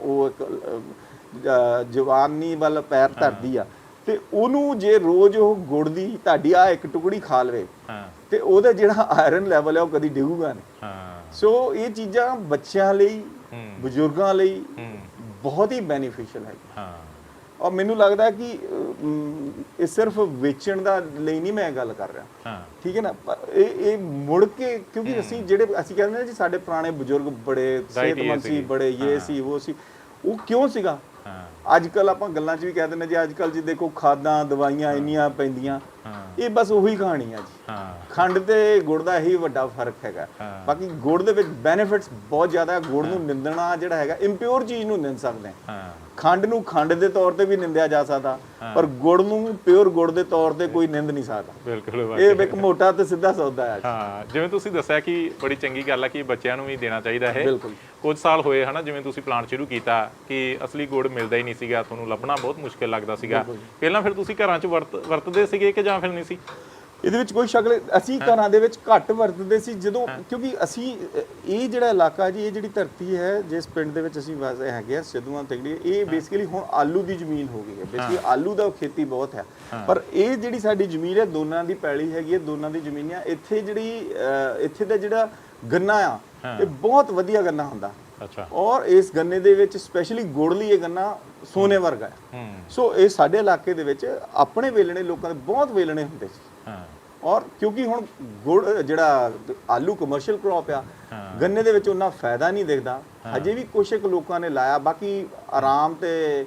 ਉਹ ਇੱਕ ਜਵਾਨੀ ਵੱਲ ਪੈਰ ਧਰਦੀ ਆ ਤੇ ਉਹਨੂੰ ਜੇ ਰੋਜ਼ ਉਹ ਗੁੜ ਦੀ ਤੁਹਾਡੀ ਆ ਇੱਕ ਟੁਕੜੀ ਖਾ ਲਵੇ ਤੇ ਉਹਦਾ ਜਿਹੜਾ ਆਇਰਨ ਲੈਵਲ ਹੈ ਉਹ ਕਦੀ ਡਿੱਗੂਗਾ ਨਹੀਂ। ਸੋ ਇਹ ਚੀਜ਼ਾਂ ਬੱਚਿਆਂ ਲਈ ਬਜ਼ੁਰਗਾਂ ਲਈ ਬਹੁਤ ਹੀ ਬੈਨੀਫੀਸ਼ੀਅਲ ਹੈ ਹਾਂ। ਔਰ ਮੈਨੂੰ ਲੱਗਦਾ ਹੈ ਕਿ ਇਹ ਸਿਰਫ ਵੇਚਣ ਦਾ ਲਈ ਨਹੀਂ ਮੈਂ ਗੱਲ ਕਰ ਰਿਹਾ। ਹਾਂ। ਠੀਕ ਹੈ ਨਾ? ਪਰ ਇਹ ਇਹ ਮੁੜ ਕੇ ਕਿਉਂਕਿ ਅਸੀਂ ਜਿਹੜੇ ਅਸੀਂ ਕਹਿੰਦੇ ਨੇ ਜੀ ਸਾਡੇ ਪੁਰਾਣੇ ਬਜ਼ੁਰਗ ਬੜੇ ਸਿਹਤਮੰਦ ਸੀ। ਬੜੇ ਇਹ ਸੀ ਉਹ ਸੀ ਉਹ ਕਿਉਂ ਸੀਗਾ? ਹਾਂ। ਅੱਜ ਕੱਲ ਆਪਾਂ ਗੱਲਾਂ 'ਚ ਵੀ ਕਹਿ ਦਿੰਦੇ ਜੀ ਅੱਜ ਕੱਲ ਜੀ ਦੇਖੋ ਖਾਦਾਂ ਦਵਾਈਆਂ ਇੰਨੀਆਂ ਪੈਂਦੀਆਂ। ਹਾਂ। ਇਹ ਬਸ ਉਹੀ ਕਹਾਣੀ ਆ ਜੀ। ਹਾਂ। ਖੰਡ ਤੇ ਗੁੜ ਦਾ ਇਹੀ ਵੱਡਾ ਫ਼ਰਕ ਹੈਗਾ। ਹਾਂ। ਬਾਕੀ ਗੁੜ ਦੇ ਵਿੱਚ ਬੈਨੀਫਿਟਸ ਬਹੁਤ ਜ਼ਿਆਦਾ ਹੈ ਗੁੜ ਨੂੰ ਨਿੰਦਣਾ ਜਿਹੜਾ ਹੈਗਾ ਇੰਪਿਓਰ ਚੀਜ਼ ਨੂੰ ਨਿੰਦ ਸਕਦੇ ਹਾਂ। ਹਾਂ। ਖੰਡ ਨੂੰ ਖੰਡ ਦੇ ਤੌਰ ਤੇ ਵੀ ਨਿੰਦਿਆ ਜਾ ਸਕਦਾ ਪਰ ਗੁੜ ਨੂੰ ਪਿਓਰ ਗੁੜ ਦੇ ਤੌਰ ਤੇ ਕੋਈ ਨਿੰਦ ਨਹੀਂ ਸਕਦਾ। ਬਿਲਕੁਲ ਇਹ ਇੱਕ ਮੋਟਾ ਤੇ ਸਿੱਧਾ ਸੌਦਾ ਹੈ। ਹਾਂ ਜਿਵੇਂ ਤੁਸੀਂ ਦੱਸਿਆ ਕਿ ਬੜੀ ਚੰਗੀ ਗੱਲ ਹੈ ਕਿ ਬੱਚਿਆਂ ਨੂੰ ਵੀ ਦੇਣਾ ਚਾਹੀਦਾ ਹੈ ਕੁਝ ਸਾਲ ਹੋਏ ਹਨਾ ਜਿਵੇਂ ਤੁਸੀਂ ਪਲਾਂਟ ਸ਼ੁਰੂ ਕੀਤਾ ਕਿ ਅਸਲੀ ਗੁੜ ਮਿਲਦਾ ਹੀ ਨਹੀਂ ਸੀਗਾ ਤੁਹਾਨੂੰ ਲੱਭਣਾ ਬਹੁਤ ਮੁਸ਼ਕਿਲ ਲੱਗਦਾ ਸੀਗਾ। ਪਹਿਲਾਂ ਫਿਰ ਤੁਸੀਂ ਘਰਾਂ 'ਚ ਵਰਤ ਵਰਤਦੇ ਸੀਗੇ ਕਿ ਜਾਂ ਫਿਰ ਨਹੀਂ ਸੀ? ਇਹਦੇ ਵਿੱਚ ਕੋਈ ਸ਼ਕਲ ਅਸੀਂ ਘਰਾਂ ਦੇ ਵਿੱਚ ਘੱਟ ਵਰਤਦੇ ਸੀ ਜਦੋਂ ਕਿਉਂਕਿ ਅਸੀਂ ਇਹ ਜਿਹੜਾ ਇਲਾਕਾ ਜੀ ਇਹ ਜਿਹੜੀ ਧਰਤੀ ਹੈ ਜਿਸ ਪਿੰਡ ਦੇ ਵਿੱਚ ਅਸੀਂ ਵਸਦੇ ਹੈਗੇ ਆ ਸਿੱਧੂਆਂ ਤਗੜੀ ਇਹ ਬੇਸਿਕਲੀ ਹੁਣ ਆਲੂ ਦੀ ਜ਼ਮੀਨ ਹੋ ਗਈ ਹੈ। ਬੇਸਿਕਲੀ ਆਲੂ ਦਾ ਖੇਤੀ ਬਹੁਤ ਹੈ। ਪਰ ਇਹ ਜਿਹੜੀ ਸਾਡੀ ਜ਼ਮੀਨ ਹੈ ਦੋਨਾਂ ਦੀ ਪੈਲੀ ਹੈਗੀ ਹੈ ਦੋਨਾਂ ਦੀ ਜ਼ਮੀਨ ਆ। ਇੱਥੇ ਜਿਹੜੀ ਇੱਥੇ ਦਾ ਜਿਹੜਾ ਗੰਨਾ ਆ ਇਹ ਬਹੁਤ ਵਧੀਆ ਗੰਨਾ ਹੁੰਦਾ। ਅੱਛਾ। ਔਰ ਇਸ ਗੰਨੇ ਦੇ ਵਿੱਚ ਸਪੈਸ਼ਲੀ ਗੁੜ ਲਈ ਇਹ ਗੰਨਾ ਸੋਨੇ ਵਰਗਾ ਹੈ। ਹੂੰ। ਸੋ ਇਹ ਸਾਡੇ ਇਲਾਕੇ ਦੇ ਵਿੱਚ ਆਪਣੇ ਵੇਲਣੇ ਲੋਕਾਂ ਦੇ ਬਹੁਤ ਵੇਲਣੇ ਹੁੰਦੇ ਸੀ। ਹਾਂ। ਔਰ ਕਿਉਂਕਿ ਹੁਣ ਗੁੜ ਜਿਹੜਾ ਆਲੂ ਕਮਰਸ਼ੀਅਲ ਕ੍ਰੌਪ ਆ। ਗੰਨੇ ਦੇ ਵਿੱਚ ਉਹਨਾਂ ਫਾਇਦਾ ਨਹੀਂ ਦਿਖਦਾ। ਹਜੇ ਵੀ ਇੱਕ ਲੋਕਾਂ ਨੇ ਲਾਇਆ ਬਾਕੀ ਆਰਾਮ ਤੇ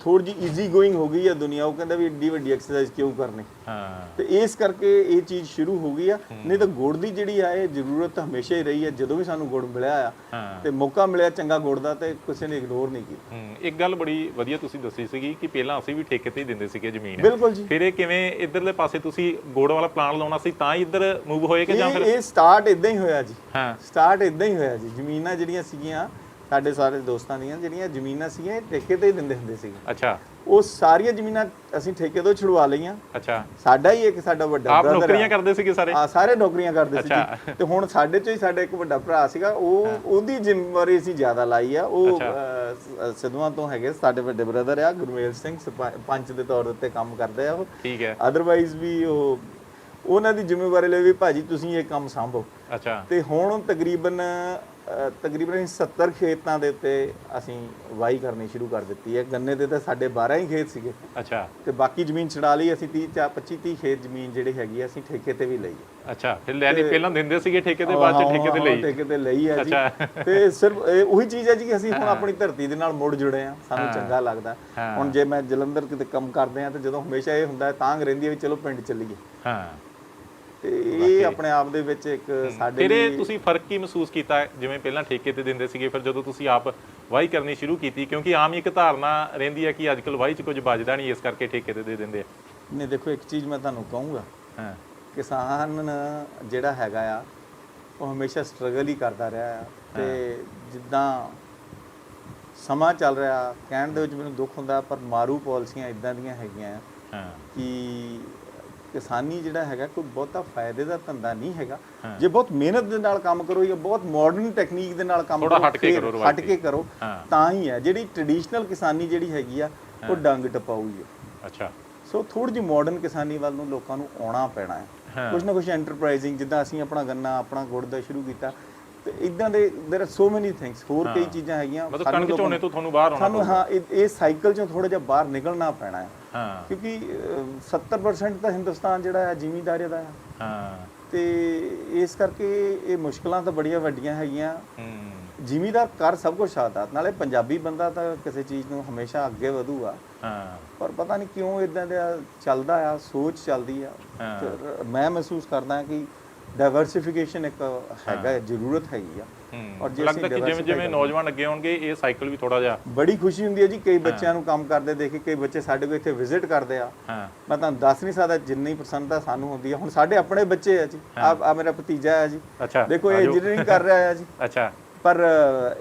ਥੋੜੀ ਜੀ ਈਜ਼ੀ ਗੋਇੰਗ ਹੋ ਗਈ ਆ ਦੁਨੀਆ। ਉਹ ਕਹਿੰਦਾ ਵੀ ਏਡੀ ਵੱਡੀ ਐਕਸਰਸਾਈਜ਼ ਕਿਉਂ ਕਰਨੀ? ਹਾਂ। ਤੇ ਇਸ ਕਰਕੇ ਇਹ ਚੀਜ਼ ਸ਼ੁਰੂ ਹੋ ਗਈ ਆ। ਨਹੀਂ ਤਾਂ ਗੁੜ ਦੀ ਜਿਹੜੀ ਆ ਇਹ ਜ਼ਰੂਰਤ ਹਮੇਸ਼ਾ ਹੀ ਰਹੀ ਹੈ ਜਦੋਂ ਵੀ ਸਾਨੂੰ ਗੁੜ ਮਿਲਿਆ ਆ ਤੇ ਮੌਕਾ ਮਿਲਿਆ ਚੰਗਾ ਗੁੜ ਦਾ ਤੇ ਕਿਸੇ ਨੇ ਇਗਨੋਰ ਨਹੀਂ ਕੀਤਾ। ਇੱਕ ਗੱਲ ਬੜੀ ਵਧੀਆ ਤੁਸੀਂ ਦੱਸੀ ਸੀਗੀ ਕਿ ਪਹਿਲਾਂ ਅਸੀਂ ਵੀ ਠੇਕੇ ਤੇ ਹੀ ਦਿੰਦੇ ਸੀਗੇ ਜ਼ਮੀਨ। ਬਿਲਕੁਲ ਜੀ। ਫਿਰ ਇਹ ਕਿਵੇਂ ਇਧਰਲੇ ਪਾਸੇ ਤੁਸੀਂ ਗੋੜ ਵਾਲਾ ਪਲਾਂਟ ਲਾਉਣਾ ਸੀ ਤਾਂ ਹੀ ਇੱਧਰ ਮੂਵ ਹੋਏ ਕਿ ਜਾਂ ਫਿਰ ਇਹ ਸਟਾਰਟ ਇਦਾਂ ਹੀ ਹੋਇਆ ਜੀ। ਹਾਂ। ਸਟਾਰਟ ਇਦਾਂ ਹੀ ਹੋਇਆ ਜੀ। ਜ਼ਮੀਨਾਂ ਜਿਹੜੀਆਂ ਸੀਗੀਆਂ ਸਾਡੇ ਸਾਰੇ ਦੋਸਤਾਂ ਦੀਆਂ ਜਿਹੜੀਆਂ ਜ਼ਮੀਨਾਂ ਸੀਗੀਆਂ ਇਹ ਠੇਕੇ ਤੇ ਹੀ ਦਿੰਦੇ ਹੁੰਦੇ ਸੀ ਅੱਛਾ। ਉਹ ਸਾਰੀਆਂ ਜ਼ਮੀਨਾਂ ਅਸੀਂ ਠੇਕੇ ਤੋਂ ਛੁਡਵਾ ਲਈਆਂ। ਅੱਛਾ। ਸਾਡਾ ਹੀ ਇੱਕ ਸਾਡਾ ਵੱਡਾ ਆਪ brother ਨੌਕਰੀਆਂ। ਕਰਦੇ ਸੀਗੇ ਸਾਰੇ? ਹਾਂ ਸਾਰੇ ਨੌਕਰੀਆਂ ਕਰਦੇ ਸੀ। ਜੀ। ਤੇ ਹੁਣ ਸਾਡੇ ਚੋਂ ਹੀ ਸਾਡਾ ਇੱਕ ਵੱਡਾ ਭਰਾ ਸੀਗਾ ਉਹ ਉਹਦੀ ਜ਼ਿੰਮੇਵਾਰੀ ਅਸੀਂ ਜ਼ਿਆਦਾ ਲਾਈ ਆ। ਉਹ। ਅਹ, ਸ- ਸਿੱਧਵਾਂ ਤੋਂ ਹੈਗੇ ਸਾਡੇ ਵੱਡੇ ਬ੍ਰਦਰ ਆ ਗੁਰਮੇਲ ਸਿੰਘ ਸਰਪੰ- ਪੰਚ ਦੇ ਤੌਰ ਉੱਤੇ ਕੰਮ ਕਰਦੇ ਆ ਉਹ। ਠੀਕ ਹੈ। ਅਦਰਵਾਈਜ਼ ਵੀ ਉਹ ਉਹਨਾਂ ਦੀ ਜ਼ਿੰਮੇਵਾਰੀ ਲਈ ਵੀ ਭਾਜੀ ਤੁਸੀਂ ਇਹ ਕੰਮ ਸੰਭੋ। ਅੱਛਾ। ਤੇ ਹੁਣ ਤਕਰੀਬਨ ਤਕਰੀਬਨ ਅਸੀਂ 70 ਖੇਤਾਂ ਦੇ ਉੱਤੇ ਅਸੀਂ ਵਾਈ ਕਰਨੀ ਸ਼ੁਰੂ ਕਰ ਦਿੱਤੀ ਹੈ। ਗੰਨੇ ਦੇ ਤਾਂ ਸਾਡੇ 12 ਹੀ ਖੇਤ ਸੀਗੇ। ਅੱਛਾ। ਤੇ ਬਾਕੀ ਜ਼ਮੀਨ ਛਡਾ ਲਈ ਅਸੀਂ 30 ਚਾ 25 30 ਖੇਤ ਜ਼ਮੀਨ ਜਿਹੜੀ ਹੈਗੀ ਅਸੀਂ ਠੇਕੇ ਤੇ ਵੀ ਲਈ ਹੈ। ਅੱਛਾ ਫਿਰ ਲੈ ਲਈ ਪਹਿਲਾਂ ਦਿੰਦੇ ਸੀਗੇ ਠੇਕੇ ਤੇ ਬਾਅਦ ਚ ਠੇਕੇ ਤੇ ਲਈ। ਠੇਕੇ ਤੇ ਲਈ ਹੈ ਜੀ। ਤੇ ਸਿਰਫ ਉਹੀ ਚੀਜ਼ ਹੈ ਜੀ ਕਿ ਅਸੀਂ ਹੁਣ ਆਪਣੀ ਧਰਤੀ ਦੇ ਨਾਲ ਮੁੜ ਜੁੜੇ ਆ ਸਾਨੂੰ ਚੰਗਾ ਲੱਗਦਾ। ਹੁਣ ਜੇ ਮੈਂ ਜਲੰਧਰ ਕਿਤੇ ਕੰਮ ਕਰਦੇ ਆ ਤੇ ਜਦੋਂ ਹਮੇਸ਼ਾ ਇਹ ਹੁੰਦਾ ਤਾਂਗ ਰਹਿੰਦੀ ਹੈ ਵੀ ਚਲੋ ਪਿੰਡ ਚੱਲੀਏ। ਹਾਂ। ਤੇ ਇਹ ਆਪਣੇ ਆਪ ਦੇ ਵਿੱਚ ਇੱਕ ਸਾਡੇ ਫਿਰ ਇਹ ਤੁਸੀਂ ਫ਼ਰਕ ਕੀ ਮਹਿਸੂਸ ਕੀਤਾ? ਜਿਵੇਂ ਪਹਿਲਾਂ ਠੇਕੇ ਤੇ ਦਿੰਦੇ ਸੀਗੇ ਫਿਰ ਜਦੋਂ ਤੁਸੀਂ ਆਪ ਵਾਹੀ ਕਰਨੀ ਸ਼ੁਰੂ ਕੀਤੀ ਕਿਉਂਕਿ ਆਮ ਹੀ ਇੱਕ ਧਾਰਨਾ ਰਹਿੰਦੀ ਹੈ ਕਿ ਅੱਜਕੱਲ ਵਾਹੀ 'ਚ ਕੁਝ ਬਚਦਾ ਨਹੀਂ ਇਸ ਕਰਕੇ ਠੇਕੇ ਤੇ ਦੇ ਦਿੰਦੇ ਆ। ਨਹੀਂ ਦੇਖੋ ਇੱਕ ਚੀਜ਼ ਮੈਂ ਤੁਹਾਨੂੰ ਕਹੂੰਗਾ। ਹਾਂ। ਕਿਸਾਨ ਜਿਹੜਾ ਹੈਗਾ ਆ ਉਹ ਹਮੇਸ਼ਾ ਸਟਰਗਲ ਹੀ ਕਰਦਾ ਰਿਹਾ ਆ। ਤੇ ਜਿੱਦਾਂ ਸਮਾਂ ਚੱਲ ਰਿਹਾ ਕਹਿਣ ਦੇ ਵਿੱਚ ਮੈਨੂੰ ਦੁੱਖ ਹੁੰਦਾ ਪਰ ਮਾਰੂ ਪਾਲਿਸੀਆਂ ਇਦਾਂ ਦੀਆਂ ਹੈਗੀਆਂ ਆ ਹਾਂ। ਕਿ ਕਿਸਾਨੀ ਜਿਹੜਾ ਹੈਗਾ ਕੋਈ ਬਹੁਤਾ ਫਾਇਦੇ ਦਾ ਧੰਦਾ ਨਹੀਂ ਹੈਗਾ। ਜੇ ਬਹੁਤ ਮਿਹਨਤ ਦੇ ਨਾਲ ਕੰਮ ਕਰੋ ਜਾਂ ਬਹੁਤ ਮਾਡਰਨ ਟੈਕਨੀਕ ਦੇ ਨਾਲ ਕੰਮ ਕਰੋ ਹਟ ਕੇ ਕਰੋ। ਤਾਂ ਹੀ ਹੈ। ਜਿਹੜੀ ਟ੍ਰੈਡੀਸ਼ਨਲ ਕਿਸਾਨੀ ਜਿਹੜੀ ਹੈਗੀ ਆ ਉਹ ਡੰਗ ਟਪਾਊਗੀ। ਹੈ ਅੱਛਾ। ਸੋ ਥੋੜੀ ਜਿਹੀ ਮਾਡਰਨ ਕਿਸਾਨੀ ਵੱਲ ਨੂੰ ਲੋਕਾਂ ਨੂੰ ਆਉਣਾ ਪੈਣਾ ਹਾਂ। ਕੁਝ ਨਾ ਕੁਝ ਐਂਟਰਪ੍ਰਾਈਜ਼ਿੰਗ ਜਿੱਦਾਂ ਅਸੀਂ ਆਪਣਾ ਗੰਨਾ ਆਪਣਾ ਗੁੜ ਦਾ ਸ਼ੁਰੂ ਕੀਤਾ ਤੇ ਇਦਾਂ ਦੇ देयर आर ਸੋ ਮੈਨੀ ਥਿੰਗਸ ਹੋਰ ਕਈ ਚੀਜ਼ਾਂ ਹੈਗੀਆਂ ਮਤਲਬ ਸਾਨੂੰ ਕਣਕ ਲੋਕਾਂ ਝੋਨੇ ਤੋਂ ਤੁਹਾਨੂੰ ਬਾਹਰ ਆਉਣਾ ਸਾਨੂੰ ਹਾਂ ਇਹ ਇਹ ਸਾਈਕਲ ਚੋਂ ਥੋੜਾ ਜਿਹਾ ਬਾਹਰ ਨਿਕਲਣਾ ਪੈਣਾ ਹੈ ਹਾਂ ਕਿਉਂਕਿ ਅਹ, 70% ਤਾਂ ਹਿੰਦੁਸਤਾਨ ਜਿਹੜਾ ਹੈ ਜ਼ਿਮੀਂਦਾਰੀ ਦਾ ਹੈ ਹਾਂ ਤੇ ਇਸ ਕਰਕੇ ਇਹ ਮੁਸ਼ਕਲਾਂ ਤਾਂ ਬੜੀਆਂ ਵੱਡੀਆਂ ਹੈਗੀਆਂ ਹੂੰ ਜ਼ਿਮੀਂਦਾਰ ਕਰ ਸਭ ਕੁਝ ਸਕਦਾ ਨਾਲੇ ਪੰਜਾਬੀ ਬੰਦਾ ਤਾਂ ਕਿਸੇ ਚੀਜ਼ ਨੂੰ ਹਮੇਸ਼ਾ ਅੱਗੇ ਵਧੂਗਾ ਹਾਂ ਪਰ ਪਤਾ ਨਹੀਂ ਕਿਉਂ ਇਦਾਂ ਦਾ ਚੱਲਦਾ ਆ ਸੋਚ ਚੱਲਦੀ ਆ ਹਾਂ। ਤੇ ਮੈਂ ਮਹਿਸੂਸ ਕਰਦਾ ਕਿ ਡਾਈਵਰਸਿਫਿਕੇਸ਼ਨ ਇੱਕ ਹੈਗਾ ਜ਼ਰੂਰਤ ਹੈਗੀ ਆ। ਔਰ ਜੇ ਲੱਗਦਾ ਕਿ ਜਿਵੇਂ ਜਿਵੇਂ ਨੌਜਵਾਨ ਅੱਗੇ ਆਉਣਗੇ ਇਹ ਸਾਈਕਲ ਵੀ ਥੋੜਾ ਜਿਹਾ ਬੜੀ ਖੁਸ਼ੀ ਹੁੰਦੀ ਹੈ ਜੀ ਕਈ ਬੱਚਿਆਂ ਨੂੰ ਕੰਮ ਕਰਦੇ ਦੇਖ ਕੇ ਕਈ ਬੱਚੇ ਸਾਡੇ ਕੋਲ ਇੱਥੇ ਵਿਜ਼ਿਟ ਕਰਦੇ ਆ। ਹਾਂ। ਮੈਂ ਤੁਹਾਨੂੰ ਦੱਸ ਨਹੀਂ ਸਕਦਾ ਜਿੰਨੀ ਪ੍ਰਸੰਨਤਾ ਸਾਨੂੰ ਹੁੰਦੀ ਹੈ ਹੁਣ ਸਾਡੇ ਆਪਣੇ ਬੱਚੇ ਆ ਜੀ। ਆ ਆ ਮੇਰਾ ਭਤੀਜਾ ਹੈ ਜੀ। ਦੇਖੋ ਇਹ। ਇੰਜੀਨੀਅਰਿੰਗ ਕਰ ਰਿਹਾ ਹੈ ਜੀ। ਅੱਛਾ। ਪਰ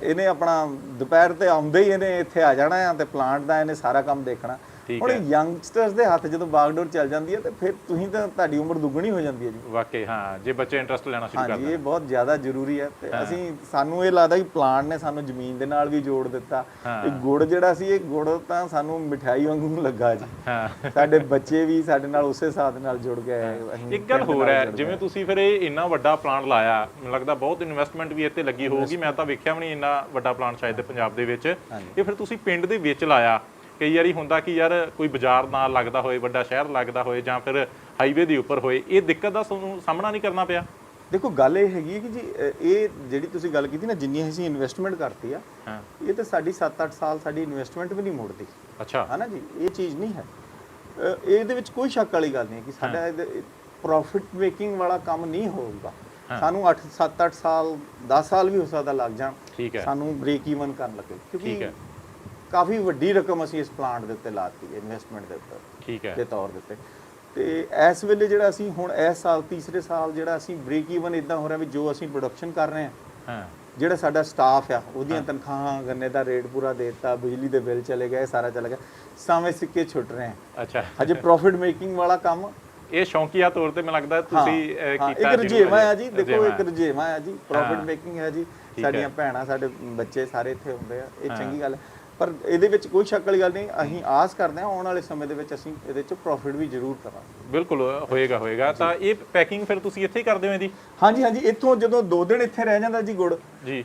ਇਹਨੇ ਆਪਣਾ ਦੁਪਹਿਰ ਤੇ ਆਉਂਦੇ ਹੀ ਇਹਨੇ ਇੱਥੇ ਆ ਜਾਣਾ ਆ ਤੇ ਪਲਾਂਟ ਦਾ ਇਹਨੇ ਸਾਰਾ ਕੰਮ ਦੇਖਣਾ। ਠੀਕ ਹੁਣ ਯੰਗਸਟਰਸ ਦੇ ਹੱਥ ਜਦੋਂ ਬਾਗਡੋਰ ਚੱਲ ਜਾਂਦੀ ਹੈ ਤੇ ਫਿਰ ਤੁਸੀਂ ਤਾਂ ਤੁਹਾਡੀ ਉਮਰ ਦੁੱਗਣੀ ਹੋ ਜਾਂਦੀ ਹੈ ਜੀ। ਵਾਕਈ ਹਾਂ ਜੇ ਬੱਚੇ ਇੰਟਰਸਟ ਲੈਣਾ ਸ਼ੁਰੂ ਕਰ ਹਾਂਜੀ ਇਹ ਬਹੁਤ ਜ਼ਿਆਦਾ ਜ਼ਰੂਰੀ ਹੈ ਤੇ ਅਸੀਂ ਸਾਨੂੰ ਇਹ ਲੱਗਦਾ ਕਿ ਪਲਾਂਟ ਨੇ ਸਾਨੂੰ ਜ਼ਮੀਨ ਦੇ ਨਾਲ ਵੀ ਜੋੜ ਦਿੱਤਾ। ਇਹ ਗੁੜ ਜਿਹੜਾ ਸੀ ਇਹ ਗੁੜ ਤਾਂ ਸਾਨੂੰ ਮਠਿਆਈ ਵਾਂਗੂ ਲੱਗਾ ਜੀ। ਹਾਂ। ਸਾਡੇ ਬੱਚੇ ਵੀ ਸਾਡੇ ਨਾਲ ਉਸੇ ਦੇ ਨਾਲ ਜੁੜ ਗਏ ਅਸੀਂ ਇੱਕ ਗੱਲ ਹੋਰ ਹੈ ਜਿਵੇਂ ਤੁਸੀਂ ਫਿਰ ਇਹ ਇੰਨਾ ਵੱਡਾ ਪਲਾਂਟ ਲਾਇਆ ਮੈਨੂੰ ਲੱਗਦਾ ਬਹੁਤ ਇਨਵੈਸਟਮੈਂਟ ਵੀ ਇੱਥੇ ਲੱਗੀ ਹੋਊਗੀ ਮੈਂ ਤਾਂ ਵੇਖਿਆ ਵੀ ਨਹੀਂ ਇੰਨਾ ਵੱਡਾ ਪਲਾਂਟ ਸ਼ਾਇਦ ਪੰਜਾਬ ਦੇ ਵਿੱਚ। ਇਹ ਫਿਰ ਤੁਸੀਂ ਪਿੰਡ ਦੇ ਵਿੱਚ ਲਾਇਆ ਕਈ ਵਾਰੀ ਹੁੰਦਾ ਕਿ ਯਾਰ ਕੋਈ ਬਾਜ਼ਾਰ ਨਾਲ ਲੱਗਦਾ ਹੋਏ ਵੱਡਾ ਸ਼ਹਿਰ ਲੱਗਦਾ ਹੋਏ ਜਾਂ ਫਿਰ ਹਾਈਵੇ ਦੇ ਉੱਪਰ ਹੋਏ ਇਹ ਦਿੱਕਤ ਦਾ ਤੁਹਾਨੂੰ ਸਾਹਮਣਾ ਨਹੀਂ ਕਰਨਾ ਪਿਆ। ਦੇਖੋ ਗੱਲ ਇਹ ਹੈਗੀ ਹੈ ਕਿ ਜੀ ਇਹ ਜਿਹੜੀ ਤੁਸੀਂ ਗੱਲ ਕੀਤੀ ਨਾ ਜਿੰਨੀ ਅਸੀਂ ਇਨਵੈਸਟਮੈਂਟ ਕਰਤੀ ਆ ਇਹ ਤਾਂ ਸਾਡੀ 7-8 ਸਾਲ ਸਾਡੀ ਇਨਵੈਸਟਮੈਂਟ ਵੀ ਨਹੀਂ ਮੋੜਦੀ। ਅੱਛਾ। ਹੈ ਨਾ ਜੀ? ਇਹ ਚੀਜ਼ ਨਹੀਂ ਹੈ। ਇਹਦੇ ਵਿੱਚ ਕੋਈ ਸ਼ੱਕ ਵਾਲੀ ਗੱਲ ਨਹੀਂ ਕਿ ਸਾਡਾ ਪ੍ਰੋਫਿਟ ਮੇਕਿੰਗ ਵਾਲਾ ਕੰਮ ਨਹੀਂ ਹੋਊਗਾ। ਸਾਨੂੰ 8 7-8 ਸਾਲ 10 ਸਾਲ ਵੀ ਹੋ ਸਕਦਾ ਲੱਗ ਜਾਣ। ਸਾਨੂੰ ਬ੍ਰੇਕ ਈਵਨ ਕਰਨ ਲੱਗੇ। ਕਿਉਂਕਿ। ਕਾਫੀ ਵੱਡੀ ਰਕਮ ਅਸੀਂ ਇਸ ਪਲਾਂਟ ਦੇ ਉੱਤੇ ਲਾਤੀ ਇਨਵੈਸਟਮੈਂਟ ਦੇ ਉੱਤੇ ਠੀਕ ਹੈ। ਦੇ ਤੌਰ ਦੇ ਉੱਤੇ। ਤੇ ਇਸ ਵੇਲੇ ਜਿਹੜਾ ਅਸੀਂ ਹੁਣ ਇਸ ਸਾਲ ਤੀਸਰੇ ਸਾਲ ਜਿਹੜਾ ਅਸੀਂ ਬ੍ਰੇਕ ਈਵਨ ਇਦਾਂ ਹੋ ਰਿਹਾ ਵੀ ਜੋ ਅਸੀਂ ਪ੍ਰੋਡਕਸ਼ਨ ਕਰ ਰਹੇ ਹਾਂ ਹਾਂ। ਜਿਹੜਾ ਸਾਡਾ ਸਟਾਫ ਆ ਉਹਦੀਆਂ ਤਨਖਾਹਾਂ ਗੰਨੇ ਦਾ ਰੇਟ ਪੂਰਾ ਦੇ ਦਿੱਤਾ ਬਿਜਲੀ ਦੇ ਬਿੱਲ ਚਲੇ ਗਏ ਸਾਰਾ ਚਲੇ ਗਿਆ ਸਾਵੇਂ ਸਿੱਕੇ ਛੁੱਟ ਰਹੇ ਆ ਅੱਛਾ। ਹਜੇ ਪ੍ਰੋਫਿਟ ਮੇਕਿੰਗ ਵਾਲਾ ਕੰਮ ਇਹ ਸ਼ੌਂਕੀਆ ਤੌਰ ਤੇ ਮੈਨੂੰ ਲੱਗਦਾ ਤੁਸੀਂ ਕੀਤਾ ਇੱਕ ਰਜੇਵਾ। ਆ ਜੀ ਦੇਖੋ ਇੱਕ ਰਜੇਵਾ ਆ ਜੀ ਪ੍ਰੋਫਿਟ। ਮੇਕਿੰਗ ਹੈ ਜੀ ਸਾਡੀਆਂ। ਭੈਣਾਂ ਸਾਡੇ ਬੱਚੇ ਸਾਰੇ ਇੱਥੇ ਹੁੰਦੇ ਆ ਇਹ ਚੰਗੀ ਗੱਲ ਹੈ। ਪਰ ਇਹਦੇ ਵਿੱਚ ਕੋਈ ਸ਼ੱਕ ਵਾਲੀ ਗੱਲ ਨਹੀਂ ਅਸੀਂ ਆਸ ਕਰਦੇ ਹਾਂ ਆਉਣ ਵਾਲੇ ਸਮੇਂ ਦੇ ਵਿੱਚ ਅਸੀਂ ਇਹਦੇ ਚ ਪ੍ਰੋਫਿਟ ਵੀ ਜ਼ਰੂਰ ਕਰਾਂਗੇ। ਬਿਲਕੁਲ ਹੋਏਗਾ ਹੋਏਗਾ। ਤਾਂ ਇਹ ਪੈਕਿੰਗ ਫਿਰ ਤੁਸੀਂ ਇੱਥੇ ਹੀ ਕਰਦੇ ਹੋ ਇਹਦੀ? ਹਾਂਜੀ ਹਾਂਜੀ ਇੱਥੋਂ ਜਦੋਂ 2 ਦਿਨ ਇੱਥੇ ਰਹਿ ਜਾਂਦਾ ਜੀ ਗੁੜ ਜੀ।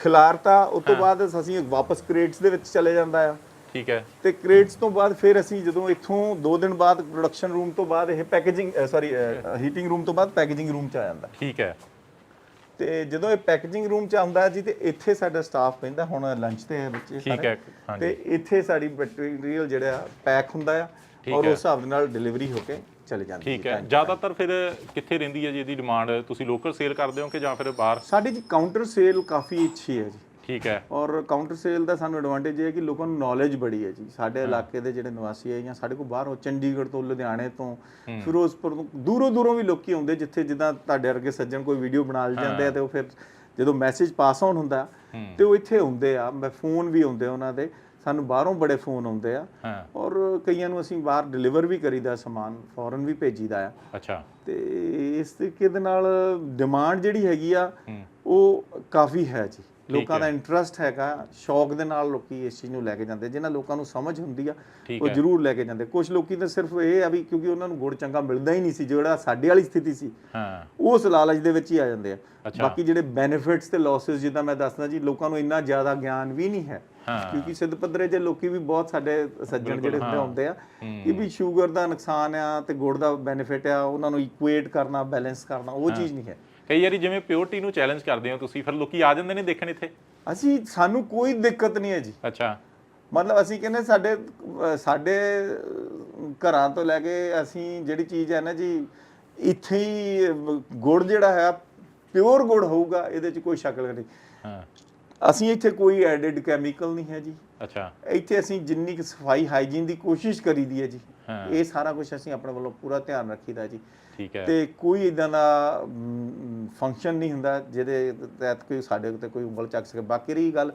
ਖਿਲਾਰਤਾ ਉਸ ਤੋਂ ਬਾਅਦ ਅਸੀਂ ਵਾਪਸ ਕ੍ਰੇਟਸ ਦੇ ਵਿੱਚ ਚਲੇ ਜਾਂਦਾ ਆ। ਠੀਕ ਹੈ। ਤੇ ਕ੍ਰੇਟਸ ਤੋਂ ਬਾਅਦ ਫਿਰ ਅਸੀਂ ਜਦੋਂ ਇੱਥੋਂ 2 ਦਿਨ ਬਾਅਦ ਪ੍ਰੋਡਕਸ਼ਨ ਰੂਮ ਤੋਂ ਬਾਅਦ ਇਹ ਪੈਕੇਜਿੰਗ ਸੌਰੀ ਹੀਟਿੰਗ ਰੂਮ ਤੋਂ ਬਾਅਦ ਪੈਕੇਜਿੰਗ ਰੂਮ ਚ ਆ ਜਾਂਦਾ। ਠੀਕ ਹੈ। ਤੇ ਜਦੋਂ ਇਹ ਪੈਕੇਜਿੰਗ ਰੂਮ ਚ ਆਉਂਦਾ ਜੀ ਤੇ ਇੱਥੇ ਸਾਡਾ ਸਟਾਫ ਪੈਂਦਾ ਹੁਣ ਲੰਚ ਤੇ ਹੈ ਬੱਚੇ ਠੀਕ। ਹੈ ਤੇ ਇੱਥੇ ਸਾਡੀ ਮਟੀਰੀਅਲ ਜਿਹੜਾ ਪੈਕ ਹੁੰਦਾ ਆ ਔਰ ਹੈ। ਉਸ ਹਿਸਾਬ ਦੇ ਨਾਲ ਡਿਲੀਵਰੀ ਹੋ ਕੇ ਚਲੇ ਜਾਂਦੀ ਠੀਕ ਹੈ। ਜ਼ਿਆਦਾਤਰ ਫਿਰ ਕਿੱਥੇ ਰਹਿੰਦੀ ਹੈ ਜੀ ਇਹਦੀ ਡਿਮਾਂਡ ਤੁਸੀਂ ਲੋਕਲ ਸੇਲ ਕਰਦੇ ਹੋ ਕਿ ਜਾਂ ਫਿਰ ਬਾਹਰ? ਸਾਡੀ ਜੀ ਕਾਊਂਟਰ ਸੇਲ ਕਾਫੀ ਅੱਛੀ ਹੈ ਜੀ। ਠੀਕ ਹੈ। ਔਰ ਕਾਊਂਟਰ ਸੇਲ ਦਾ ਸਾਨੂੰ ਐਡਵਾਂਟੇਜ ਇਹ ਹੈ ਕਿ ਲੋਕਾਂ ਨੂੰ ਨੌਲੇਜ ਬੜੀ ਹੈ ਜੀ। ਸਾਡੇ ਇਲਾਕੇ ਦੇ ਜਿਹੜੇ ਨਿਵਾਸੀ ਹੈ ਜਾਂ ਸਾਡੇ ਕੋਲ ਬਾਹਰੋਂ ਚੰਡੀਗੜ੍ਹ ਤੋਂ ਲੁਧਿਆਣੇ ਤੋਂ ਫਿਰੋਜ਼ਪੁਰ ਤੋਂ ਦੂਰੋਂ ਦੂਰੋਂ ਵੀ ਲੋਕੀ ਆਉਂਦੇ ਜਿੱਥੇ ਜਿੱਦਾਂ ਤੁਹਾਡੇ ਵਰਗੇ ਸੱਜਣ ਕੋਈ ਵੀਡੀਓ ਬਣਾ ਲ ਜਾਂਦੇ ਆ ਤੇ ਉਹ ਫਿਰ ਜਦੋਂ ਮੈਸੇਜ ਪਾਸ ਆਨ ਹੁੰਦਾ ਤੇ ਉਹ ਇੱਥੇ ਹੁੰਦੇ ਆ। ਮੈਂ ਫੋਨ ਵੀ ਆਉਂਦੇ ਉਹਨਾਂ ਦੇ। ਸਾਨੂੰ ਬਾਹਰੋਂ ਬੜੇ ਫੋਨ ਆਉਂਦੇ ਆ। ਔਰ ਕਈਆਂ ਨੂੰ ਅਸੀਂ ਬਾਹਰ ਡਿਲੀਵਰ ਵੀ ਕਰੀਦਾ ਸਮਾਨ ਫੌਰਨ ਵੀ ਭੇਜੀਦਾ ਆ। ਅੱਛਾ। ਤੇ ਇਸ ਤਰੀਕੇ ਦੇ ਨਾਲ ਡਿਮਾਂਡ ਜਿਹੜੀ ਹੈਗੀ ਆ ਉਹ ਕਾਫੀ ਹੈ ਜੀ। ਲੋਕਾਂ ਦਾ ਇੰਟਰਸਟ ਹੈਗਾ ਸ਼ੌਕ ਦੇ ਨਾਲ ਲੋਕੀ ਇਸ ਚੀਜ਼ ਨੂੰ ਲੈ ਕੇ ਜਾਂਦੇ ਜਿਨ੍ਹਾਂ ਲੋਕਾਂ ਨੂੰ ਸਮਝ ਹੁੰਦੀ ਆ ਉਹ ਜ਼ਰੂਰ ਲੈ ਕੇ ਜਾਂਦੇ। ਕੁਝ ਲੋਕੀ ਤਾਂ ਸਿਰਫ ਇਹ ਆ ਵੀ ਕਿਉਂਕਿ ਉਹਨਾਂ ਨੂੰ ਗੁੜ ਚੰਗਾ ਮਿਲਦਾ ਹੀ ਨਹੀਂ ਸੀ ਜਿਹੜਾ ਸਾਡੇ ਵਾਲੀ ਸਥਿਤੀ ਸੀ ਹਾਂ। ਉਸ ਲਾਲਚ ਦੇ ਵਿੱਚ ਹੀ ਆ ਜਾਂਦੇ ਆ। ਬਾਕੀ ਜਿਹੜੇ ਬੈਨੀਫਿਟਸ ਤੇ ਲਾਸਸ ਜਿੱਦਾਂ ਮੈਂ ਦੱਸਦਾ ਜੀ ਲੋਕਾਂ ਨੂੰ ਇੰਨਾ ਜ਼ਿਆਦਾ ਗਿਆਨ ਵੀ ਨਹੀਂ ਹੈ। ਕਿਉਂਕਿ ਸਿੱਧ ਪੱਧਰੇ 'ਚ ਲੋਕੀ ਵੀ ਬਹੁਤ ਸਾਡੇ ਸੱਜਣ ਜਿਹੜੇ ਹੁੰਦੇ ਹੁੰਦੇ ਆ ਕਿ ਵੀ ਸ਼ੂਗਰ ਦਾ ਨੁਕਸਾਨ ਆ ਤੇ ਗੁੜ ਦਾ ਬੈਨੀਫਿਟ ਆ ਉਹਨਾਂ ਨੂੰ ਇਕੁਏਟ ਕਰਨਾ ਬੈਲੈਂਸ ਕਰਨਾ ਉਹ ਚੀਜ਼ ਨਹੀਂ ਹੈ। ਕਈ ਵਾਰੀ ਜਿਵੇਂ ਪਿਓਰਟੀ ਨੂੰ ਚੈਲੰਜ ਕਰਦੇ ਹੋ ਤੁਸੀਂ ਫਿਰ ਲੋਕੀ ਆ ਜਾਂਦੇ ਨੇ ਦੇਖਣ ਇੱਥੇ। ਅਸੀਂ ਸਾਨੂੰ ਕੋਈ ਦਿੱਕਤ ਨਹੀਂ ਹੈ ਜੀ। ਅੱਛਾ। ਮਤਲਬ ਅਸੀਂ ਕਹਿੰਦੇ ਸਾਡੇ ਸਾਡੇ ਘਰਾਂ ਤੋਂ ਲੈ ਕੇ ਅਸੀਂ ਜਿਹੜੀ ਚੀਜ਼ ਹੈ ਨਾ ਜੀ ਇੱਥੇ ਹੀ ਗੁੜ ਜਿਹੜਾ ਹੈ ਪਿਓਰ ਗੁੜ ਹੋਊਗਾ ਇਹਦੇ 'ਚ ਕੋਈ ਸ਼ੱਕ ਨਹੀਂ। ਹਾਂ। ਅਸੀਂ ਇੱਥੇ ਕੋਈ ਐਡਿਡ ਕੈਮੀਕਲ ਨਹੀਂ ਹੈ ਜੀ। ਅੱਛਾ। ਇੱਥੇ ਅਸੀਂ ਜਿੰਨੀ ਕੁ ਸਫ਼ਾਈ ਹਾਈਜੀਨ ਦੀ ਕੋਸ਼ਿਸ਼ ਕਰੀਦੀ ਹੈ ਜੀ। ਹਾਂ। ਇਹ ਸਾਰਾ ਕੁਝ ਅਸੀਂ ਆਪਣੇ ਵੱਲੋਂ ਪੂਰਾ ਧਿਆਨ ਰੱਖੀਦਾ ਜੀ। ਠੀਕ ਹੈ। ਤੇ ਕੋਈ ਇਦਾਂ ਦਾ ਫੰਕਸ਼ਨ ਨਹੀਂ ਹੁੰਦਾ ਜਿਹਦੇ ਤਹਿਤ ਕੋਈ ਸਾਡੇ ਉੱਤੇ ਕੋਈ ਉਂਗਲ ਚੱਕ ਸਕੇ। ਬਾਕੀ ਰਹੀ ਗੱਲ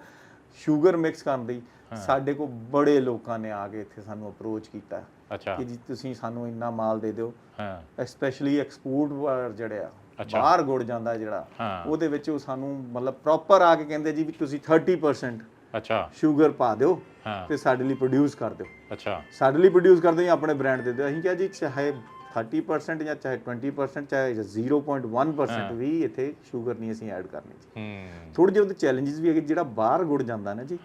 ਸ਼ੂਗਰ ਮਿਕਸ ਕਰਨ ਦੀ। ਸਾਡੇ ਕੋਲ ਬੜੇ ਲੋਕਾਂ ਨੇ ਆ ਕੇ ਇੱਥੇ ਸਾਨੂੰ ਅਪਰੋਚ ਕੀਤਾ। ਅੱਛਾ। ਕਿ ਜੀ ਤੁਸੀਂ ਸਾਨੂੰ ਇੰਨਾ ਮਾਲ ਦੇ ਦਿਓ। ਹਾਂ। ਸਪੈਸ਼ਲੀ ਐਕਸਪੋਰਟ ਜਿਹੜੇ ਆ। ਬਾਹਰ ਗੁੜ ਜਾਂਦਾ ਜਿਹੜਾ। ਉਹਦੇ ਵਿੱਚ ਉਹ ਸਾਨੂੰ ਮਤਲਬ ਪ੍ਰੋਪਰ ਆ ਕੇ ਕਹਿੰਦੇ ਜੀ ਵੀ ਤੁਸੀਂ 30% ਅੱਛਾ। ਸ਼ੂਗਰ ਪਾ ਦਿਓ ਤੇ ਸਾਡੇ ਲਈ ਪ੍ਰੋਡਿਊਸ ਕਰ ਦਿਓ। ਅੱਛਾ। ਸਾਡੇ ਲਈ ਪ੍ਰੋਡਿਊਸ ਕਰਦੇ ਜਾਂ ਆਪਣੇ ਬ੍ਰਾਂਡ ਦੇ ਦਿਓ। ਅਸੀਂ ਕਿਹਾ ਜੀ ਚਾਹੇ 30% ਜਾਂ ਚਾਹੇ 20% ਚਾਹੇ 0.1% ਵੀ ਇੱਥੇ ਸ਼ੂਗਰ ਨਹੀਂ ਅਸੀਂ ਐਡ ਕਰਨੀ ਜੀ। ਹੂੰ। ਥੋੜੇ ਜਿਹੇ ਉਹਦੇ ਚੈਲੰਜਸ ਵੀ ਹੈਗੇ ਜਿਹੜਾ ਬਾਹਰ ਗੁੜ ਜਾਂਦਾ ਨਾ ਜੀ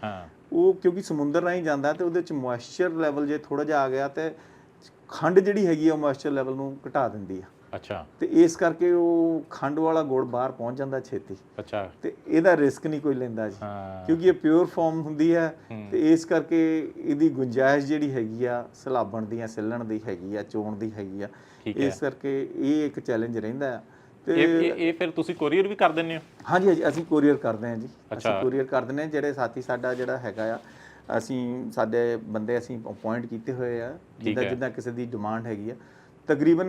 ਉਹ ਕਿਉਂਕਿ ਸਮੁੰਦਰ ਰਾਹੀਂ ਜਾਂਦਾ ਤੇ ਉਹਦੇ ਚ ਮੋਇਸਚਰ ਲੈਵਲ ਜੇ ਥੋੜਾ ਜਿਹਾ ਆ ਗਿਆ ਤੇ ਖੰਡ ਜਿਹੜੀ ਹੈਗੀ ਆ ਮੋਇਸਚਰ ਲੈਵਲ ਨੂੰ ਘਟਾ ਦਿੰਦੀ ਆ। ਅੱਛਾ। ਤੇ ਇਸ ਕਰਕੇ ਉਹ ਖੰਡ ਵਾਲਾ ਗੁੜ ਬਾਹਰ ਪਹੁੰਚ ਜਾਂਦਾ ਛੇਤੀ। ਅੱਛਾ। ਤੇ ਇਹਦਾ ਰਿਸਕ ਨਹੀਂ ਕੋਈ ਲੈਂਦਾ ਜੀ। ਹਾਂ। ਕਿਉਂਕਿ ਇਹ ਪਿਓਰ ਫਾਰਮ ਹੁੰਦੀ ਹੈ ਤੇ ਇਸ ਕਰਕੇ ਇਹਦੀ ਗੁੰਜਾਇਸ਼ ਜਿਹੜੀ ਹੈਗੀ ਆ ਸਲਾਬਣ ਦੀਆਂ ਸਿੱਲਣ ਦੀ ਹੈਗੀ ਆ ਚੋਣ ਦੀ ਹੈਗੀ ਆ ਇਸ ਕਰਕੇ ਇਹ ਇੱਕ ਚੈਲੰਜ ਰਹਿੰਦਾ ਤੇ ਇਹ ਇਹ- ਫਿਰ ਤੁਸੀਂ ਕੋਰੀਅਰ ਵੀ ਕਰ ਦਿੰਦੇ ਹੋ? ਹਾਂਜੀ ਹਾਂਜੀ ਅਸੀਂ ਕੋਰੀਅਰ ਕਰਦੇ ਹਾਂ ਜੀ। ਅਸੀਂ। ਕੋਰੀਅਰ ਕਰ ਦਿੰਦੇ ਹਾਂ ਜਿਹੜੇ ਸਾਥੀ ਸਾਡਾ ਜਿਹੜਾ ਹੈਗਾ ਆ ਅਸੀਂ ਸਾਡੇ ਬੰਦੇ ਅਸੀਂ ਅਪਾਇੰਟ ਕੀਤੇ ਹੋਏ ਆ ਜਿੱਦਾਂ ਹੈ। ਜਿੱਦਾਂ ਕਿਸੇ ਦੀ ਡਿਮਾਂਡ ਹੈਗੀ ਆ। ਤਕਰੀਬਨ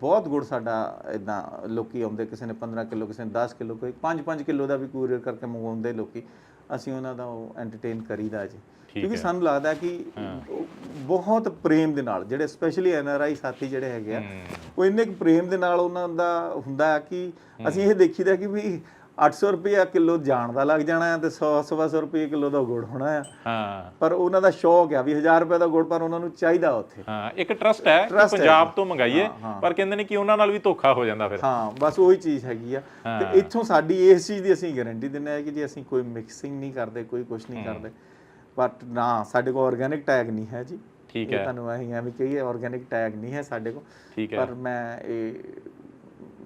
ਬਹੁਤ ਗੁੜ ਸਾਡਾ ਇਦਾਂ ਲੋਕੀ ਆਉਂਦੇ ਕਿਸੇ ਨੇ 15 ਕਿਲੋ ਕਿਸੇ ਨੇ 10 ਕਿਲੋ ਕੋਈ 5-5 ਕਿਲੋ ਦਾ ਵੀ ਕੋਰੀਅਰ ਕਰਕੇ ਮੰਗਵਾਉਂਦੇ ਲੋਕੀ। ਅਸੀਂ ਉਹਨਾਂ ਦਾ ਉਹ ਐਂਟਰਟੇਨ ਕਰੀਦਾ ਜੀ। ਕਿਉਂਕਿ ਸਾਨੂੰ ਲੱਗਦਾ ਕਿ ਬਹੁਤ ਪ੍ਰੇਮ ਦੇ ਨਾਲ ਜਿਹੜੇ ਸਪੈਸ਼ਲੀ ਐਨ ਆਰ ਆਈ ਸਾਥੀ ਜਿਹੜੇ ਹੈਗੇ ਆ ਉਹ ਇੰਨੇ ਪ੍ਰੇਮ ਦੇ ਨਾਲ ਉਹਨਾਂ ਦਾ ਹੁੰਦਾ ਕਿ ਅਸੀਂ ਇਹ ਦੇਖੀਦਾ ਕਿ ਵੀ 800 ਰੁਪਏ ਕਿਲੋ ਜਾਣ ਦਾ ਲੱਗ ਜਾਣਾ ਹੈ ਤੇ 100 150 ਰੁਪਏ ਕਿਲੋ ਦਾ ਗੁੜ ਹੋਣਾ ਹੈ। ਹਾਂ। ਪਰ ਉਹਨਾਂ ਦਾ ਸ਼ੌਕ ਆ ਵੀ 1000 ਰੁਪਏ ਦਾ ਗੁੜ ਪਰ ਉਹਨਾਂ ਨੂੰ ਚਾਹੀਦਾ ਉੱਥੇ। ਹਾਂ ਇੱਕ ਟਰਸਟ ਹੈ ਪੰਜਾਬ। ਤੋਂ ਮੰਗਾਈਏ ਪਰ ਕਹਿੰਦੇ ਨੇ ਕਿ ਉਹਨਾਂ ਨਾਲ ਵੀ ਧੋਖਾ ਹੋ ਜਾਂਦਾ ਫਿਰ। ਹਾਂ ਬਸ ਉਹੀ ਚੀਜ਼ ਹੈਗੀ ਆ। ਤੇ ਇੱਥੋਂ ਸਾਡੀ ਇਸ ਚੀਜ਼ ਦੀ ਅਸੀਂ ਗਾਰੰਟੀ ਦਿੰਦੇ ਆ ਕਿ ਜੇ ਅਸੀਂ ਕੋਈ ਮਿਕਸਿੰਗ ਨਹੀਂ ਕਰਦੇ ਕੋਈ ਕੁਝ ਨਹੀਂ ਕਰਦੇ। ਬਟ ਨਾ ਸਾਡੇ ਕੋਲ ਆਰਗੇਨਿਕ ਟੈਗ ਨਹੀਂ ਹੈ ਜੀ। ਠੀਕ ਹੈ। ਤੁਹਾਨੂੰ ਅਸੀਂ ਐਵੇਂ ਕਹੀਏ ਆਰਗੇਨਿਕ ਟੈਗ ਨਹੀਂ ਹੈ ਸਾਡੇ ਕੋਲ। ਪਰ ਮੈਂ ਇਹ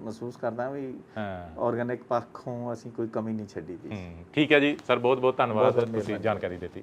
ਮਹਿਸੂਸ ਕਰਦਾ ਵੀ ਹਾਂ। ਆਰਗੇਨਿਕ ਪੱਖੋਂ ਅਸੀਂ ਕੋਈ ਕਮੀ ਨਹੀਂ ਛੱਡੀ ਹੂੰ ਠੀਕ ਹੈ ਜੀ। ਸਰ ਬਹੁਤ ਬਹੁਤ ਧੰਨਵਾਦ ਤੁਸੀਂ ਜਾਣਕਾਰੀ ਦਿੱਤੀ।